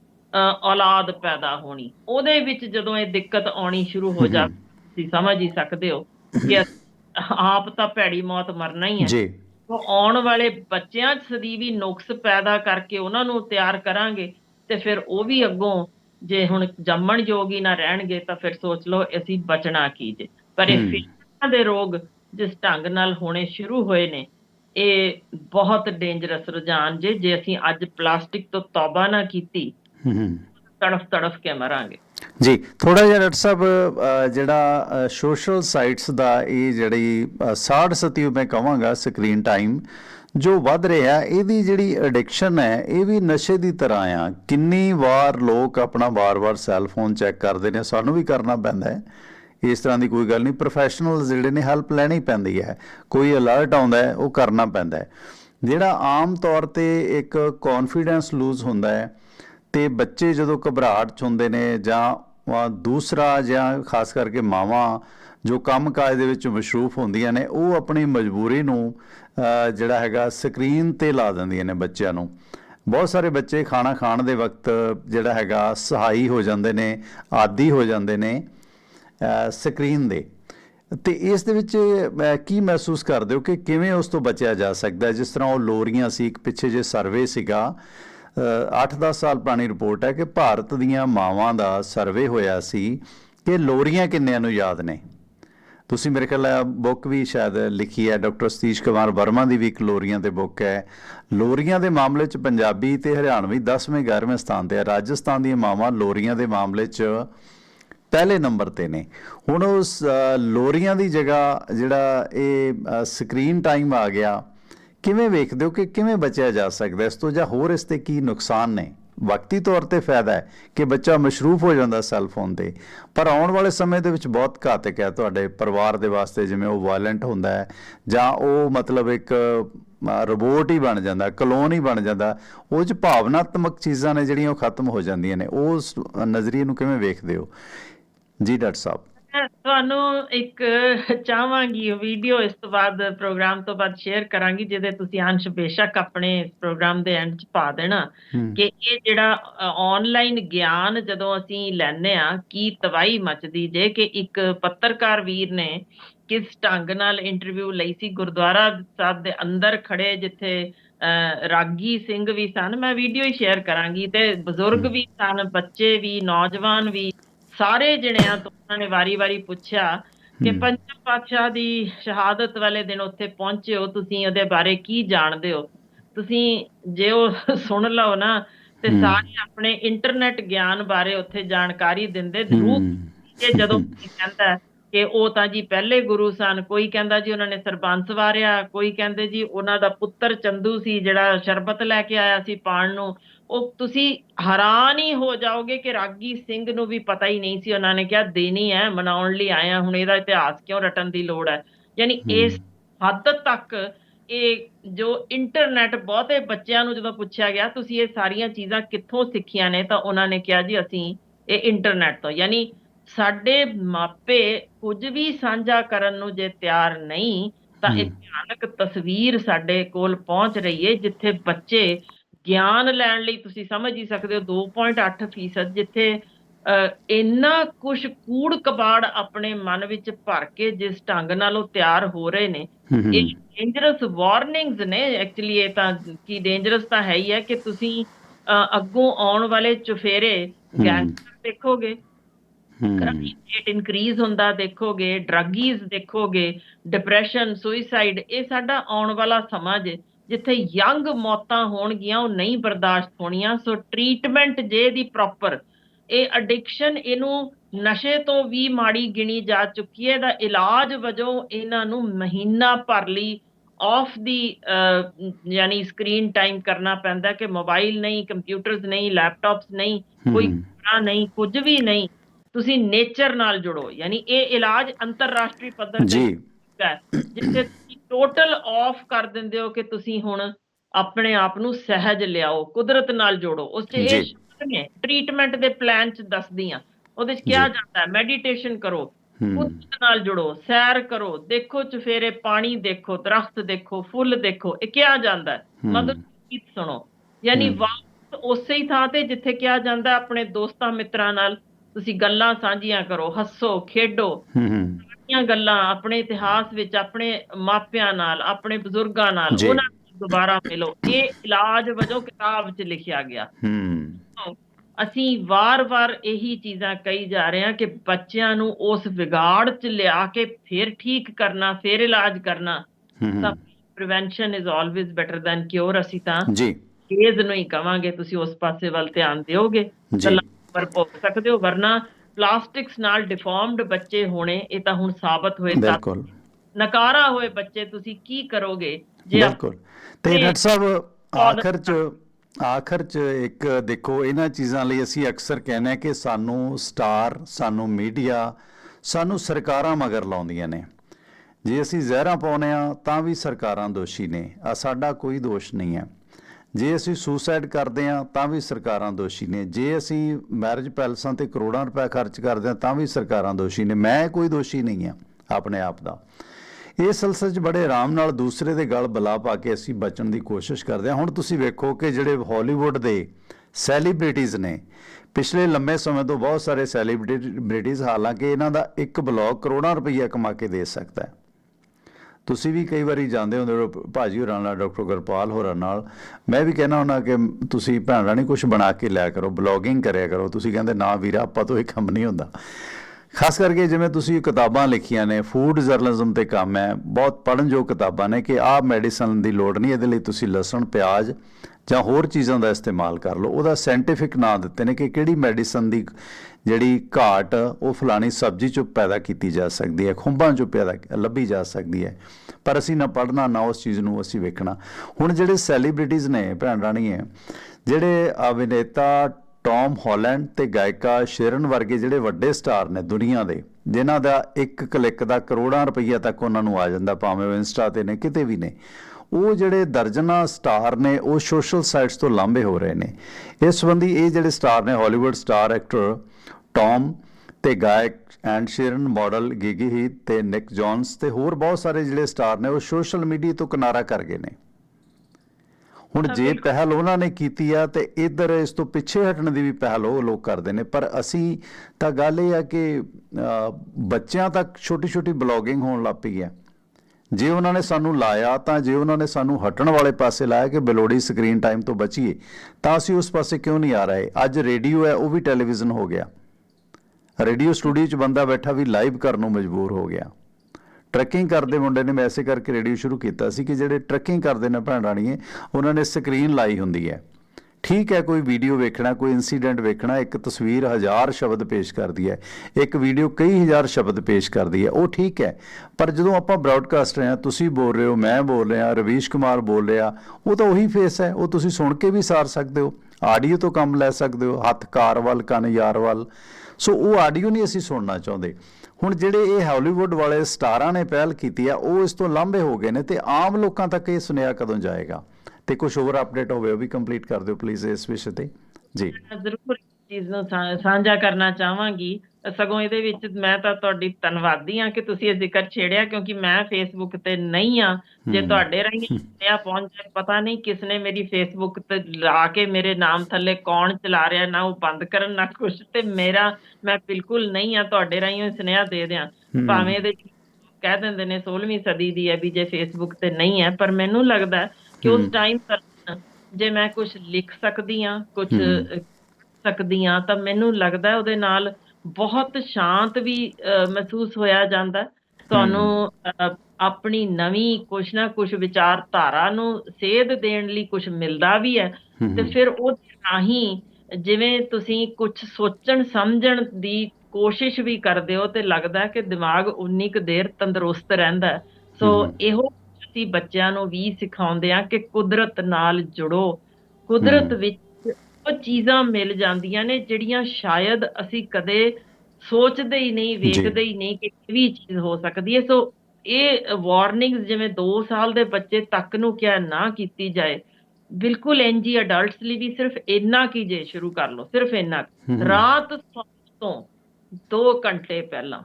ਔਲਾਦ ਪੈਦਾ ਹੋਣੀ। ਉਹਦੇ ਵਿੱਚ ਜਦੋਂ ਇਹ ਦਿੱਕਤ ਆਉਣੀ ਸ਼ੁਰੂ ਹੋ। ਜਾਵੇ ਤੁਸੀਂ ਸਮਝ ਹੀ ਸਕਦੇ ਹੋ ਕਿ ਆਪ ਤਾਂ ਭੈੜੀ ਮੌਤ ਮਰਨਾ ਹੀ ਹੈ। ਜੀ। ਉਹ ਆਉਣ ਵਾਲੇ ਬੱਚਿਆਂ 'ਚ ਸਦੀਵੀ ਨੁਕਸ ਪੈਦਾ ਕਰਕੇ ਉਹਨਾਂ ਨੂੰ ਤਿਆਰ ਕਰਾਂਗੇ ਤੇ ਫਿਰ ਉਹ ਵੀ ਅੱਗੋਂ ਜੇ ਹੁਣ ਜੰਮਣ ਯੋਗ ਹੀ ਨਾ ਰਹਿਣਗੇ ਤਾਂ ਫਿਰ ਸੋਚ ਲਓ ਅਸੀਂ ਬਚਣਾ ਕੀ ਜੇ। ਪਰ ਇਹ ਦੇ ਰੋਗ ਜਿਸ ਢੰਗ ਨਾਲ ਹੋਣੇ ਸ਼ੁਰੂ ਹੋਏ ਨੇ ਇਹ ਬਹੁਤ ਡੇਂਜਰਸ ਰੁਝਾਨ ਜੇ ਜੇ ਅਸੀਂ ਅੱਜ ਪਲਾਸਟਿਕ ਤੋਂ ਤੌਬਾ ਨਾ ਕੀਤੀ ਹੂੰ ਤੜਫ ਤੜਫ ਕੇ ਮਰਾਂਗੇ। ਜੀ ਥੋੜਾ ਜਿਹਾ ਡਾਕਟਰ ਸਾਹਿਬ ਜਿਹੜਾ ਸੋਸ਼ਲ ਸਾਈਟਸ ਦਾ ਇਹ ਜਿਹੜੀ ਸਾੜ ਸਤੀ ਮੈਂ ਕਹਾਂਗਾ ਸਕਰੀਨ ਟਾਈਮ ਜੋ ਵੱਧ ਰਿਹਾ ਇਹਦੀ ਜਿਹੜੀ ਐਡਿਕਸ਼ਨ ਹੈ ਇਹ ਵੀ ਨਸ਼ੇ ਦੀ ਤਰ੍ਹਾਂ ਆ। ਕਿੰਨੀ ਵਾਰ ਲੋਕ ਆਪਣਾ ਵਾਰ-ਵਾਰ ਸੈੱਲ ਫੋਨ ਚੈੱਕ ਕਰਦੇ ਨੇ ਸਾਨੂੰ ਵੀ ਕਰਨਾ ਪੈਂਦਾ ਹੈ। ਇਸ ਤਰ੍ਹਾਂ ਦੀ ਕੋਈ ਗੱਲ ਨਹੀਂ। ਪ੍ਰੋਫੈਸ਼ਨਲ ਜਿਹੜੇ ਨੇ ਹੈਲਪ ਲੈਣੀ ਪੈਂਦੀ ਹੈ। ਕੋਈ ਅਲਰਟ ਆਉਂਦਾ ਹੈ, ਉਹ ਕਰਨਾ ਪੈਂਦਾ ਹੈ। ਜਿਹੜਾ ਆਮ ਤੌਰ ਤੇ ਇੱਕ ਕੌਨਫੀਡੈਂਸ ਲੂਜ਼ ਹੁੰਦਾ ਹੈ ਤੇ ਬੱਚੇ ਜਦੋਂ ਘਬਰਾਹਟ ਚ ਹੁੰਦੇ ਨੇ ਜਾਂ ਦੂਸਰਾ ਜਾਂ ਖਾਸ ਕਰਕੇ ਮਾਵਾਂ ਜੋ ਕੰਮਕਾਜ ਦੇ ਵਿੱਚ ਮਸ਼ਰੂਫ ਹੁੰਦੀਆਂ ਨੇ, ਉਹ ਆਪਣੀ ਮਜਬੂਰੀ ਨੂੰ ਜਿਹੜਾ ਹੈਗਾ ਸਕਰੀਨ ਤੇ ਲਾ ਦਿੰਦੀਆਂ ਨੇ ਬੱਚਿਆਂ ਨੂੰ। ਬਹੁਤ ਸਾਰੇ ਬੱਚੇ ਖਾਣਾ ਖਾਣ ਦੇ ਵਕਤ ਜਿਹੜਾ ਹੈਗਾ ਸਹਾਈ ਹੋ ਜਾਂਦੇ ਨੇ, ਆਦੀ ਹੋ ਜਾਂਦੇ ਨੇ। ਸਕਰੀਨ ਦੇ। ਤੇ ਇਸ ਦੇ ਵਿੱਚ ਕੀ ਮਹਿਸੂਸ ਕਰਦੇ ਹੋ ਕਿ ਕਿਵੇਂ ਉਸ ਤੋਂ ਬਚਿਆ ਜਾ ਸਕਦਾ ਜਿਸ ਤਰ੍ਹਾਂ ਉਹ ਲੋਰੀਆਂ ਸੀ, ਇੱਕ ਪਿੱਛੇ ਜੇ ਸਰਵੇ ਸੀਗਾ 8-10 ਸਾਲ ਪੁਰਾਣੀ ਰਿਪੋਰਟ ਹੈ ਕਿ ਭਾਰਤ ਦੀਆਂ ਮਾਵਾਂ ਦਾ ਸਰਵੇ ਹੋਇਆ ਸੀ ਕਿ ਲੋਰੀਆਂ ਕਿੰਨਿਆਂ ਨੂੰ ਯਾਦ ਨੇ। ਤੁਸੀਂ ਮੇਰੇ ਖਿਆਲ ਬੁੱਕ ਵੀ ਸ਼ਾਇਦ ਲਿਖੀ ਹੈ, ਡਾਕਟਰ ਸਤੀਸ਼ ਕੁਮਾਰ ਵਰਮਾ ਦੀ ਵੀ ਇੱਕ ਲੋਰੀਆਂ ਤੇ ਬੁੱਕ ਹੈ। ਲੋਰੀਆਂ ਦੇ ਮਾਮਲੇ 'ਚ ਪੰਜਾਬੀ ਤੇ ਹਰਿਆਣਵੀ 10ਵੇਂ 11ਵੇਂ ਸਥਾਨ ਤੇ ਹੈ। ਰਾਜਸਥਾਨ ਦੀਆਂ ਮਾਵਾਂ ਲੋਰੀਆਂ ਦੇ ਮਾਮਲੇ 'ਚ ਪਹਿਲੇ ਨੰਬਰ ਤੇ ਨੇ। ਹੁਣ ਉਸ ਲੋਰੀਆਂ ਦੀ ਜਗ੍ਹਾ ਜਿਹੜਾ ਇਹ ਸਕਰੀਨ ਟਾਈਮ ਆ ਗਿਆ, ਕਿਵੇਂ ਵੇਖਦੇ ਹੋ ਕਿ ਕਿਵੇਂ ਬਚਿਆ ਜਾ ਸਕਦਾ? ਇਸ ਤੋਂ ਜਾਂ ਹੋਰ ਇਸ ਤੇ ਕੀ ਨੁਕਸਾਨ ਨੇ? ਵਕਤੀ ਤੌਰ ਤੇ ਫਾਇਦਾ ਹੈ ਕਿ ਬੱਚਾ ਮਸ਼ਰੂਫ ਹੋ ਜਾਂਦਾ ਸੈੱਲ ਫੋਨ ਤੇ। ਪਰ ਆਉਣ ਵਾਲੇ ਸਮੇਂ ਦੇ ਵਿੱਚ ਬਹੁਤ ਘਾਤਕ ਹੈ। ਤੁਹਾਡੇ ਪਰਿਵਾਰ ਦੇ ਵਾਸਤੇ ਜਿਵੇਂ ਉਹ ਵਾਇਲੈਂਟ ਹੁੰਦਾ ਹੈ, ਜਾਂ ਉਹ ਮਤਲਬ ਇੱਕ ਰੋਬੋਟ ਹੀ ਬਣ ਜਾਂਦਾ ਕਲੋਨ ਹੀ ਬਣ ਜਾਂਦਾ, ਉਹ ਚ ਭਾਵਨਾਤਮਕ ਚੀਜ਼ਾਂ ਨੇ ਜਿਹੜੀਆਂ ਉਹ ਖਤਮ ਹੋ ਜਾਂਦੀਆਂ ਨੇ। ਉਸ ਨਜ਼ਰੀਏ ਨੂੰ ਕਿਵੇਂ ਵੇਖਦੇ ਹੋ? ਜੀ ਡਾਕਟਰ ਸਾਹਿਬ ਤੁਹਾਨੂੰ ਇੱਕ ਚਾਹਾਂਗੀ ਵੀਡੀਓ ਇਸ ਤੋਂ ਬਾਅਦ ਪ੍ਰੋਗਰਾਮ ਤੋਂ ਬਾਅਦ ਸ਼ੇਅਰ ਕਰਾਂਗੀ ਜਿਹਦੇ ਤੁਸੀਂ ਅੰਸ਼ ਬੇਸ਼ੱਕ ਆਪਣੇ ਪ੍ਰੋਗਰਾਮ ਦੇ ਐਂਡ 'ਚ ਪਾ ਦੇਣਾ। ਕਿ ਇਹ ਜਿਹੜਾ ਆਨਲਾਈਨ ਗਿਆਨ ਜਦੋਂ ਅਸੀਂ ਲੈਨੇ ਆ ਕੀ ਤਬਾਹੀ ਮਚਦੀ ਜੇ ਕਿ ਇੱਕ ਪੱਤਰਕਾਰ ਵੀਰ ਨੇ ਕਿਸ ਢੰਗ ਨਾਲ ਇੰਟਰਵਿਊ ਲਈ ਸੀ ਗੁਰਦੁਆਰਾ ਸਾਹਿਬ ਦੇ ਅੰਦਰ ਖੜੇ ਜਿੱਥੇ ਰਾਗੀ ਸਿੰਘ ਵੀ ਸਨ ਮੈਂ ਵੀਡੀਓ ਹੀ ਸ਼ੇਅਰ ਕਰਾਂਗੀ ਤੇ ਬਜ਼ੁਰਗ। ਵੀ ਸਨ ਬੱਚੇ ਵੀ ਨੌਜਵਾਨ ਵੀ ਸਾਰੇ ਜਣਿਆਂ ਤੋਂ ਉਹਨਾਂ ਨੇ ਵਾਰੀ-ਵਾਰੀ ਪੁੱਛਿਆ ਕਿ। ਪੰਜਮ ਪਾਤਸ਼ਾਹ ਦੀ ਸ਼ਹਾਦਤ ਵਾਲੇ ਦਿਨ ਉੱਥੇ ਪਹੁੰਚੇ ਹੋ ਤੁਸੀਂ ਉਹਦੇ ਬਾਰੇ ਕੀ ਜਾਣਦੇ ਹੋ ਤੁਸੀਂ ਜੇ ਉਹ ਸੁਣ ਲਓ ਨਾ ਤੇ। ਸਾਰੇ ਆਪਣੇ ਇੰਟਰਨੈਟ ਗਿਆਨ ਬਾਰੇ ਉੱਥੇ ਜਾਣਕਾਰੀ ਦਿੰਦੇ ਜ਼ਰੂਰ। ਕਿ ਜਦੋਂ ਕੋਈ ਕਹਿੰਦਾ ਕਿ ਉਹ ਤਾਂ ਜੀ ਪਹਿਲੇ ਗੁਰੂ ਸਨ ਕੋਈ ਕਹਿੰਦਾ ਜੀ ਉਹਨਾਂ ਨੇ ਸਰਬੰਸ ਵਾਰਿਆ ਕੋਈ ਕਹਿੰਦੇ ਜੀ ਉਹਨਾਂ ਦਾ ਪੁੱਤਰ ਚੰਦੂ ਸੀ ਜਿਹੜਾ ਸ਼ਰਬਤ ਲੈ ਕੇ ਆਇਆ ਸੀ ਪਾਣ ਨੂੰ ਉਹ ਤੁਸੀਂ ਹੈਰਾਨ ਹੀ ਹੋ ਜਾਓਗੇ ਕਿ ਰਾਗੀ ਸਿੰਘ ਨੂੰ ਵੀ ਪਤਾ ਹੀ ਨਹੀਂ ਸੀ ਉਹਨਾਂ ਨੇ ਕਿਹਾ ਦੇਣੀ ਹੈ ਮਨਾਉਣ ਲਈ ਆਇਆ ਹੁਣ ਇਹਦਾ ਇਤਿਹਾਸ ਕਿਉਂ ਰਟਣ ਦੀ ਲੋੜ ਹੈ ਯਾਨੀ। ਇਸ ਹੱਦ ਤੱਕ ਇਹ ਜੋ ਇੰਟਰਨੈਟ ਬਹੁਤੇ ਬੱਚਿਆਂ ਨੂੰ ਜਦੋਂ ਪੁੱਛਿਆ ਗਿਆ ਤੁਸੀਂ ਇਹ ਸਾਰੀਆਂ ਚੀਜ਼ਾਂ ਕਿੱਥੋਂ ਸਿੱਖੀਆਂ ਨੇ ਤਾਂ ਉਹਨਾਂ ਨੇ ਕਿਹਾ ਜੀ ਅਸੀਂ ਇਹ ਇੰਟਰਨੈਟ ਤੋਂ ਯਾਨੀ ਸਾਡੇ ਮਾਪੇ ਕੁਝ ਵੀ ਸਾਂਝਾ ਕਰਨ ਨੂੰ ਜੇ ਤਿਆਰ ਨਹੀਂ ਤਾਂ ਇਹ। ਭਿਆਨਕ ਤਸਵੀਰ ਸਾਡੇ ਕੋਲ ਪਹੁੰਚ ਰਹੀ ਹੈ ਜਿੱਥੇ ਬੱਚੇ ਗਿਆਨ ਲੈਣ ਲਈ ਤੁਸੀਂ ਸਮਝ ਹੀ ਸਕਦੇ ਹੋ 2.8% ਜਿੱਥੇ ਇੰਨਾ ਕੁਝ ਕੂੜ ਕਬਾੜ ਆਪਣੇ ਮਨ ਵਿੱਚ ਭਰ ਕੇ ਜਿਸ ਢੰਗ ਨਾਲ ਉਹ ਤਿਆਰ ਹੋ ਰਹੇ ਨੇ ਇਹ ਡੇਂਜਰਸ ਵਾਰਨਿੰਗਸ ਨੇ ਐਕਚੁਅਲੀ ਇਹ ਤਾਂ ਕੀ ਡੇਂਜਰਸ ਤਾਂ ਹੈ ਹੀ ਹੈ ਕਿ ਤੁਸੀਂ ਅੱਗੋਂ ਆਉਣ ਵਾਲੇ ਚੁਫੇਰੇ। ਗੈਂਗਸਟਰ ਦੇਖੋਗੇ ਕ੍ਰਾਈਮ ਰੇਟ ਇਨਕਰੀਜ਼ ਹੁੰਦਾ ਦੇਖੋਗੇ ਡਰੱਗੀਜ਼ ਦੇਖੋਗੇ ਡਿਪਰੈਸ਼ਨ ਸੁਇਸਾਈਡ ਇਹ ਸਾਡਾ ਆਉਣ ਵਾਲਾ ਸਮਾਂ ਜੇ ਜਿੱਥੇ ਯੰਗ ਮੌਤਾਂ ਹੋਣਗੀਆਂ ਉਹ ਨਹੀਂ ਬਰਦਾਸ਼ਤ ਹੋਣੀਆਂ। ਸੋ ਟ੍ਰੀਟਮੈਂਟ ਜੇ ਦੀ ਪ੍ਰੋਪਰ ਇਹ ਐਡਿਕਸ਼ਨ ਇਹਨੂੰ ਨਸ਼ੇ ਤੋਂ ਵੀ ਮਾੜੀ ਗਿਣੀ ਜਾ ਚੁੱਕੀ ਹੈ। ਦਾ ਇਲਾਜ ਵਜੋਂ ਇਹਨਾਂ ਨੂੰ ਮਹੀਨਾ ਭਰ ਲਈ ਆਫ ਦੀ ਯਾਨੀ ਸਕਰੀਨ ਟਾਈਮ ਕਰਨਾ ਪੈਂਦਾ ਕਿ ਮੋਬਾਈਲ ਨਹੀਂ ਕੰਪਿਊਟਰਸ ਨਹੀਂ ਲੈਪਟਾਪਸ ਨਹੀਂ ਕੋਈ। ਖਬਰਾਂ ਨਹੀਂ ਕੁਝ ਵੀ ਨਹੀਂ। ਤੁਸੀਂ ਨੇਚਰ ਨਾਲ ਜੁੜੋ। ਯਾਨੀ ਇਹ ਇਲਾਜ ਅੰਤਰਰਾਸ਼ਟਰੀ ਪੱਧਰ ਤੇ ਜੀ। ਹੈ ਜਿੱਥੇ ਟੋਟਲ ਆਫ ਕਰ ਦਿੰਦੇ ਹੋ ਕਿ ਤੁਸੀਂ ਹੁਣ ਆਪਣੇ ਆਪ ਨੂੰ ਸਹਿਜ ਲਿਆਓ ਕੁਦਰਤ ਨਾਲ ਜੋੜੋ ਉਸ 'ਚ। ਇਹ ਨੇ ਟ੍ਰੀਟਮੈਂਟ ਦੇ ਪਲਾਨ 'ਚ ਦੱਸਦੀ ਆ ਉਹਦੇ 'ਚ ਕਿਹਾ। ਜਾਂਦਾ ਹੈ ਮੈਡੀਟੇਸ਼ਨ ਕਰੋ ਕੁਦਰਤ ਨਾਲ ਜੁੜੋ ਸੈਰ ਕਰੋ ਦੇਖੋ ਚਫੇਰੇ ਪਾਣੀ ਦੇਖੋ ਦਰਖਤ ਦੇਖੋ ਫੁੱਲ ਦੇਖੋ ਇਹ ਕਿਹਾ ਜਾਂਦਾ ਹੈ। ਮਦਰ ਗੀਤ ਸੁਣੋ ਯਾਨੀ। ਵਾਪਸ ਉਸੇ ਹੀ ਥਾਂ ਤੇ ਜਿੱਥੇ ਕਿਹਾ ਜਾਂਦਾ ਆਪਣੇ ਦੋਸਤਾਂ ਮਿੱਤਰਾਂ ਨਾਲ ਤੁਸੀਂ ਗੱਲਾਂ ਸਾਂਝੀਆਂ ਕਰੋ ਹੱਸੋ ਖੇਡੋ ਸਾਰੀਆਂ ਗੱਲਾਂ ਆਪਣੇ ਇਤਿਹਾਸ ਵਿੱਚ ਆਪਣੇ ਮਾਪਿਆਂ ਨਾਲ ਆਪਣੇ ਬਜ਼ੁਰਗਾਂ ਨਾਲ। ਉਹਨਾਂ ਨੂੰ ਦੁਬਾਰਾ ਮਿਲੋ। ਇਹ ਇਲਾਜ ਵਜੋਂ ਕਿਤਾਬ 'ਚ ਲਿਖਿਆ ਗਿਆ। ਹੂੰ। ਅਸੀਂ ਵਾਰ-ਵਾਰ ਇਹੀ ਚੀਜ਼ਾਂ ਕਹੀ ਜਾ ਰਹੇ ਹਾਂ ਕਿ ਬੱਚਿਆਂ ਨੂੰ ਉਸ ਵਿਗਾੜ 'ਚ ਲਿਆ ਕੇ ਫਿਰ ਠੀਕ ਕਰਨਾ ਫਿਰ ਇਲਾਜ ਕਰਨਾ। ਤਾਂ prevention is always better than cure ਅਸੀਂ ਤਾਂ ਜੀ। ਕੇਜ਼ ਨੂੰ ਹੀ ਕਵਾਂਗੇ ਤੁਸੀਂ ਉਸ ਪਾਸੇ ਵੱਲ ਧਿਆਨ ਦਿਓਗੇ। ਜੀ। ਗੱਲਾਂ ਪਰ ਭੁੱਖ ਸਕਦੇ ਹੋ ਵਰਨਾ ਪਲਾਸਟਿਕਸ ਨਾਲ ਡਿਫਾਰਮਡ ਬੱਚੇ ਹੋਣੇ ਇਹ ਤਾਂ ਹੁਣ ਸਾਬਤ ਹੋਏ ਤਾਂ ਬਿਲਕੁਲ। ਨਕਾਰਾ ਹੋਏ ਬੱਚੇ ਤੁਸੀਂ ਕੀ ਕਰੋਗੇ? ਜੇ ਬਿਲਕੁਲ। ਤੇ ਡਾਕਟਰ ਸਾਹਿਬ ਆਖਰ ਚ ਆਖਰ ਚ ਇੱਕ ਦੇਖੋ ਇਹਨਾਂ ਚੀਜ਼ਾਂ ਲਈ ਅਸੀਂ ਅਕਸਰ ਕਹਿੰਦੇ ਆ ਕਿ ਸਾਨੂੰ ਸਟਾਰ ਸਾਨੂੰ ਮੀਡੀਆ ਸਾਨੂੰ ਸਰਕਾਰਾਂ ਮਗਰ ਲਾਉਂਦੀਆਂ ਨੇ। ਜੇ ਅਸੀਂ ਜ਼ਹਿਰਾਂ ਪਾਉਂਦੇ ਆ ਤਾਂ ਵੀ ਸਰਕਾਰਾਂ ਦੋਸ਼ੀ ਨੇ। ਆ ਸਾਡਾ ਕੋਈ ਦੋਸ਼ ਨਹੀਂ ਹੈ। ਜੇ ਅਸੀਂ ਸੁਸਾਈਡ ਕਰਦੇ ਆ ਤਾਂ ਵੀ ਸਰਕਾਰਾਂ ਦੋਸ਼ੀ ਨੇ। ਜੇ ਅਸੀਂ ਮੈਰਿਜ ਪੈਲਸਾਂ ਤੇ ਕਰੋੜਾਂ ਰੁਪਏ ਖਰਚ ਕਰਦੇ ਆ ਤਾਂ ਵੀ ਸਰਕਾਰਾਂ ਦੋਸ਼ੀ ਨੇ। ਮੈਂ ਕੋਈ ਦੋਸ਼ੀ ਨਹੀਂ ਆ ਆਪਣੇ ਆਪ ਦਾ। ਇਹ ਸਿਲਸਿਲੇ 'ਚ ਬੜੇ ਆਰਾਮ ਨਾਲ ਦੂਸਰੇ ਦੇ ਗਲ ਬਲਾ ਪਾ ਕੇ ਅਸੀਂ ਬਚਣ ਦੀ ਕੋਸ਼ਿਸ਼ ਕਰਦੇ ਹਾਂ। ਹੁਣ ਤੁਸੀਂ ਵੇਖੋ ਕਿ ਜਿਹੜੇ ਹਾਲੀਵੁੱਡ ਦੇ ਸੈਲੀਬ੍ਰਿਟੀਜ਼ ਨੇ, ਪਿਛਲੇ ਲੰਮੇ ਸਮੇਂ ਤੋਂ ਬਹੁਤ ਸਾਰੇ ਸੈਲੀਬ੍ਰਿਟੀਜ਼ ਹਾਲਾਂਕਿ ਇਹਨਾਂ ਦਾ ਇੱਕ ਬਲੌਗ ਕਰੋੜਾਂ ਰੁਪਈਆ ਕਮਾ ਕੇ ਦੇ ਸਕਦਾ ਹੈ। ਤੁਸੀਂ ਵੀ ਕਈ ਵਾਰੀ ਜਾਂਦੇ ਹੁੰਦੇ ਹੋ, ਭਾਜੀ ਹੋਰਾਂ ਨਾਲ, ਡਾਕਟਰ ਗੁਰਪਾਲ ਹੋਰਾਂ ਨਾਲ। ਮੈਂ ਵੀ ਕਹਿਣਾ ਹੁੰਦਾ ਕਿ ਤੁਸੀਂ ਭੈਣ ਰਾਣੀ ਕੁਝ ਬਣਾ ਕੇ ਲਿਆ ਕਰੋ, ਬਲੌਗਿੰਗ ਕਰਿਆ ਕਰੋ। ਤੁਸੀਂ ਕਹਿੰਦੇ, ਨਾ ਵੀਰਾ, ਆਪਾਂ ਤੋਂ ਇਹ ਕੰਮ ਨਹੀਂ ਹੁੰਦਾ। ਖਾਸ ਕਰਕੇ ਜਿਵੇਂ ਤੁਸੀਂ ਕਿਤਾਬਾਂ ਲਿਖੀਆਂ ਨੇ ਫੂਡ ਜਰਨਲਿਜ਼ਮ ਤੇ ਕੰਮ ਹੈ, ਬਹੁਤ ਪੜਨਯੋਗ ਕਿਤਾਬਾਂ ਨੇ ਕਿ ਆਹ ਮੈਡੀਸਨ ਦੀ ਲੋੜ ਨਹੀਂ, ਇਹਦੇ ਲਈ ਤੁਸੀਂ ਲਸਣ, ਪਿਆਜ਼ ਜਾਂ ਹੋਰ ਚੀਜ਼ਾਂ ਦਾ ਇਸਤੇਮਾਲ ਕਰ ਲਓ। ਉਹਦਾ ਸਾਇੰਟੀਫਿਕ ਨਾਂ ਦਿੱਤੇ ਨੇ ਕਿ ਕਿਹੜੀ ਮੈਡੀਸਨ ਦੀ ਜਿਹੜੀ ਘਾਟ ਉਹ ਫਲਾਣੀ ਸਬਜ਼ੀ ਚੋਂ ਪੈਦਾ ਕੀਤੀ ਜਾ ਸਕਦੀ ਹੈ, ਖੁੰਬਾਂ ਚੋਂ ਪੈਦਾ ਲੱਭੀ ਜਾ ਸਕਦੀ ਹੈ। ਪਰ ਅਸੀਂ ਨਾ ਪੜਨਾ ਨਾ ਉਸ ਚੀਜ਼ ਨੂੰ ਅਸੀਂ ਵੇਖਣਾ। ਹੁਣ ਜਿਹੜੇ ਸੈਲੀਬ੍ਰਿਟੀਜ਼ ਨੇ ਭੈਣ ਰਾਣੀ ਹੈ ਜਿਹੜੇ ਅਭਿਨੇਤਾ ਟੌਮ ਹਾਲੈਂਡ ਤੇ ਗਾਇਕਾ ਸ਼ੇਰਨ ਵਰਗੇ ਜਿਹੜੇ ਵੱਡੇ ਸਟਾਰ ਨੇ ਦੁਨੀਆ ਦੇ, ਜਿਨ੍ਹਾਂ ਦਾ ਇੱਕ ਕਲਿੱਕ ਦਾ ਕਰੋੜਾਂ ਰੁਪਈਆ ਤੱਕ ਉਹਨਾਂ ਨੂੰ ਆ ਜਾਂਦਾ, ਭਾਵੇਂ ਉਹ ਇੰਸਟਾ ਤੇ ਨੇ, ਕਿਤੇ ਵੀ ਨੇ। ਉਹ ਜਿਹੜੇ ਦਰਜਨਾ ਸਟਾਰ ਨੇ, ਉਹ ਸੋਸ਼ਲ ਸਾਈਟਸ ਤੋਂ ਲਾਂਭੇ ਹੋ ਰਹੇ ਨੇ। ਇਸ ਸੰਬੰਧੀ ਇਹ ਜਿਹੜੇ ਸਟਾਰ ਨੇ, ਹਾਲੀਵੁੱਡ ਸਟਾਰ ਐਕਟਰ ਟੌਮ ਤੇ ਗਾਇਕ ਐਂਡ ਸ਼ੇਰਨ, ਮਾਡਲ ਗਿਗੀ ਹੀਥ ਤੇ ਨਿਕ ਜੌਨਸ ਤੇ ਹੋਰ ਬਹੁਤ ਸਾਰੇ ਜਿਹੜੇ ਸਟਾਰ ਨੇ, ਉਹ ਸੋਸ਼ਲ ਮੀਡੀਆ ਤੋਂ ਕਿਨਾਰਾ ਕਰ ਗਏ ਨੇ। ਹੁਣ ਜੇ ਪਹਿਲ ਉਹਨਾਂ ਨੇ ਕੀਤੀ ਆ ਤੇ ਇਧਰ ਇਸ ਤੋਂ ਪਿੱਛੇ ਹਟਣ ਦੀ ਵੀ ਪਹਿਲ ਉਹ ਲੋਕ ਕਰਦੇ ਨੇ। ਪਰ ਅਸੀਂ ਤਾਂ ਗੱਲ ਇਹ ਆ ਕਿ ਬੱਚਿਆਂ ਤੱਕ ਛੋਟੀ ਛੋਟੀ ਬਲੌਗਿੰਗ ਹੋਣ ਲੱਗ ਪਈ ਹੈ ਜੇ ਉਹਨਾਂ ਨੇ ਸਾਨੂੰ ਲਾਇਆ ਤਾਂ ਜੇ ਉਹਨਾਂ ਨੇ ਸਾਨੂੰ ਹਟਣ ਵਾਲੇ ਪਾਸੇ ਲਾਇਆ ਕਿ ਬਲੋੜੀ ਸਕਰੀਨ ਟਾਈਮ ਤੋਂ ਬਚੀਏ ਤਾਂ ਅਸੀਂ ਉਸ ਪਾਸੇ ਕਿਉਂ ਨਹੀਂ ਆ ਰਹੇ? ਅੱਜ ਰੇਡੀਓ ਹੈ ਉਹ ਵੀ ਟੈਲੀਵਿਜ਼ਨ ਹੋ ਗਿਆ। ਰੇਡੀਓ ਸਟੂਡੀਓ 'ਚ ਬੰਦਾ ਬੈਠਾ ਵੀ ਲਾਈਵ ਕਰਨ ਨੂੰ ਮਜਬੂਰ ਹੋ ਗਿਆ। ਟਰੈਕਿੰਗ ਕਰਦੇ ਮੁੰਡੇ ਨੇ ਮੈਂ ਐਸੇ ਕਰਕੇ ਰੇਡੀਓ ਸ਼ੁਰੂ ਕੀਤਾ ਸੀ ਕਿ ਜਿਹੜੇ ਟਰੈਕਿੰਗ ਕਰਦੇ ਨੇ ਭੈਣ ਰਾਣੀਏ ਉਹਨਾਂ ਨੇ ਸਕਰੀਨ ਲਾਈ ਹੁੰਦੀ ਹੈ। ਠੀਕ ਹੈ, ਕੋਈ ਵੀਡੀਓ ਵੇਖਣਾ, ਕੋਈ ਇਨਸੀਡੈਂਟ ਵੇਖਣਾ, ਇੱਕ ਤਸਵੀਰ ਹਜ਼ਾਰ ਸ਼ਬਦ ਪੇਸ਼ ਕਰਦੀ ਹੈ, ਇੱਕ ਵੀਡੀਓ ਕਈ ਹਜ਼ਾਰ ਸ਼ਬਦ ਪੇਸ਼ ਕਰਦੀ ਹੈ, ਉਹ ਠੀਕ ਹੈ। ਪਰ ਜਦੋਂ ਆਪਾਂ ਬ੍ਰਾਡਕਾਸਟ ਰਹੇ ਹਾਂ, ਤੁਸੀਂ ਬੋਲ ਰਹੇ ਹੋ, ਮੈਂ ਬੋਲ ਰਿਹਾ, ਰਵੀਸ਼ ਕੁਮਾਰ ਬੋਲ ਰਿਹਾ, ਉਹ ਤਾਂ ਉਹੀ ਫੇਸ ਹੈ, ਉਹ ਤੁਸੀਂ ਸੁਣ ਕੇ ਵੀ ਸਾਰ ਸਕਦੇ ਹੋ। ਆਡੀਓ ਤੋਂ ਕੰਮ ਲੈ ਸਕਦੇ ਹੋ, ਹੱਥ ਕਾਰ ਵੱਲ ਕੰਨ ਯਾਰ ਵੱਲ ਸੋ ਉਹ ਆਡੀਓ ਨਹੀਂ ਅਸੀਂ ਸੁਣਨਾ ਚਾਹੁੰਦੇ। ਹੁਣ ਜਿਹੜੇ ਇਹ ਹਾਲੀਵੁੱਡ ਵਾਲੇ ਸਟਾਰਾਂ ਨੇ ਪਹਿਲ ਕੀਤੀ ਆ, ਉਹ ਇਸ ਤੋਂ ਲਾਂਭੇ ਹੋ ਗਏ ਨੇ ਤੇ ਆਮ ਲੋਕਾਂ ਤੱਕ ਇਹ ਸੁਨੇਹਾ ਕਦੋਂ ਜਾਏਗਾ? ਤੇ ਕੁਝ ਹੋਰ ਅਪਡੇਟ ਹੋਵੇ, ਉਹ ਵੀ ਕੰਪਲੀਟ ਕਰ ਦਿਓ ਪਲੀਜ਼ ਇਸ ਵਿਸ਼ੇ ਤੇ। ਜੀ। ਜ਼ਰੂਰ ਚੀਜ਼ ਨੂੰ ਸਾਂਝਾ ਕਰਨਾ ਚਾਹਾਂਗੀ। ਸਗੋਂ ਇਹਦੇ ਵਿੱਚ ਮੈਂ ਤਾਂ ਤੁਹਾਡੀ ਧੰਨਵਾਦੀ ਹਾਂ ਕਿ ਤੁਸੀਂ ਇਹ ਜ਼ਿਕਰ ਛੇੜਿਆ ਕਿਉਂਕਿ ਮੈਂ ਫੇਸਬੁੱਕ ਤੇ ਨਹੀਂ ਆ ਜੇ। ਤੁਹਾਡੇ ਰਾਹੀਂ ਸੁਨੇਹਾ ਪਹੁੰਚ ਪਤਾ ਨਹੀਂ ਕਿਸ ਨੇ ਮੇਰੀ ਫੇਸਬੁੱਕ ਤੇ ਲਾ ਕੇ ਮੇਰੇ ਨਾਮ ਥੱਲੇ ਕੌਣ ਚਲਾ ਰਿਹਾ ਨਾ ਉਹ ਬੰਦ ਕਰਨ ਨਾ ਕੁਛ ਤੇ ਮੇਰਾ ਮੈਂ ਬਿਲਕੁਲ ਨਹੀਂ ਆ ਤੁਹਾਡੇ ਰਾਹੀਂ ਸੁਨੇਹਾ ਦੇ ਦਿਆਂ। ਭਾਵੇਂ ਇਹਦੇ ਕਹਿ ਦਿੰਦੇ ਨੇ 16ਵੀਂ ਸਦੀ ਦੀ ਹੈ ਵੀ ਜੇ ਫੇਸਬੁੱਕ ਤੇ ਨਹੀਂ ਹੈ ਪਰ ਮੈਨੂੰ ਲੱਗਦਾ ਕਿ ਉਸ। ਟਾਈਮ ਜੇ ਮੈਂ ਕੁਝ ਲਿਖ ਸਕਦੀ ਆ ਕੁਝ ਹਮ। ਸਕਦੀ ਆ ਤਾਂ ਮੈਨੂੰ ਲੱਗਦਾ ਉਹਦੇ ਨਾਲ ਬਹੁਤ ਸ਼ਾਂਤ ਵੀ ਮਹਿਸੂਸ ਹੋਇਆ ਜਾਂਦਾ। ਤੁਹਾਨੂੰ ਆਪਣੀ ਨਵੀਂ ਕੁਛ ਨਾ ਕੁਛ ਵਿਚਾਰਧਾਰਾ ਨੂੰ ਸੇਧ ਦੇਣ ਲਈ ਕੁਝ ਮਿਲਦਾ ਵੀ ਹੈ ਤੇ ਫਿਰ ਉਹ ਰਾਹੀਂ ਜਿਵੇਂ ਤੁਸੀਂ ਕੁਝ ਸੋਚਣ ਸਮਝਣ ਦੀ ਕੋਸ਼ਿਸ਼ ਵੀ ਕਰਦੇ ਹੋ ਤੇ ਲੱਗਦਾ ਕਿ ਦਿਮਾਗ ਉਨੀ ਕੁ ਦੇਰ ਤੰਦਰੁਸਤ ਰਹਿੰਦਾ। ਸੋ। ਇਹੋ ਅਸੀਂ ਬੱਚਿਆਂ ਨੂੰ ਵੀ ਸਿਖਾਉਂਦੇ ਆ ਕਿ ਕੁਦਰਤ ਨਾਲ ਜੁੜੋ ਕੁਦਰਤ। ਵਿੱਚ ਉਹ ਚੀਜ਼ਾਂ ਮਿਲ ਜਾਂਦੀਆਂ ਨੇ ਜਿਹੜੀਆਂ ਸ਼ਾਇਦ ਅਸੀਂ ਕਦੇ ਸੋਚਦੇ ਹੀ ਨਹੀਂ। ਵੇਖਦੇ ਹੀ ਨਹੀਂ ਕਿ ਇਹ ਵੀ ਚੀਜ਼ ਹੋ ਸਕਦੀ ਹੈ ਸੋ ਇਹ ਵਾਰਨਿੰਗਸ ਜਿਵੇਂ 2 ਸਾਲ ਦੇ ਬੱਚੇ ਤੱਕ ਨੂੰ ਕਿਹਾ ਨਾ ਕੀਤੀ ਜਾਏ ਬਿਲਕੁਲ ਐਨਜੀ ਅਡਲਟਸ ਲਈ ਵੀ ਸਿਰਫ ਇੰਨਾ ਕੀ ਜੇ ਸ਼ੁਰੂ ਕਰ ਲਓ ਸਿਰਫ ਇੰਨਾ। ਰਾਤ ਸੌਣ ਤੋਂ 2 ਘੰਟੇ ਪਹਿਲਾਂ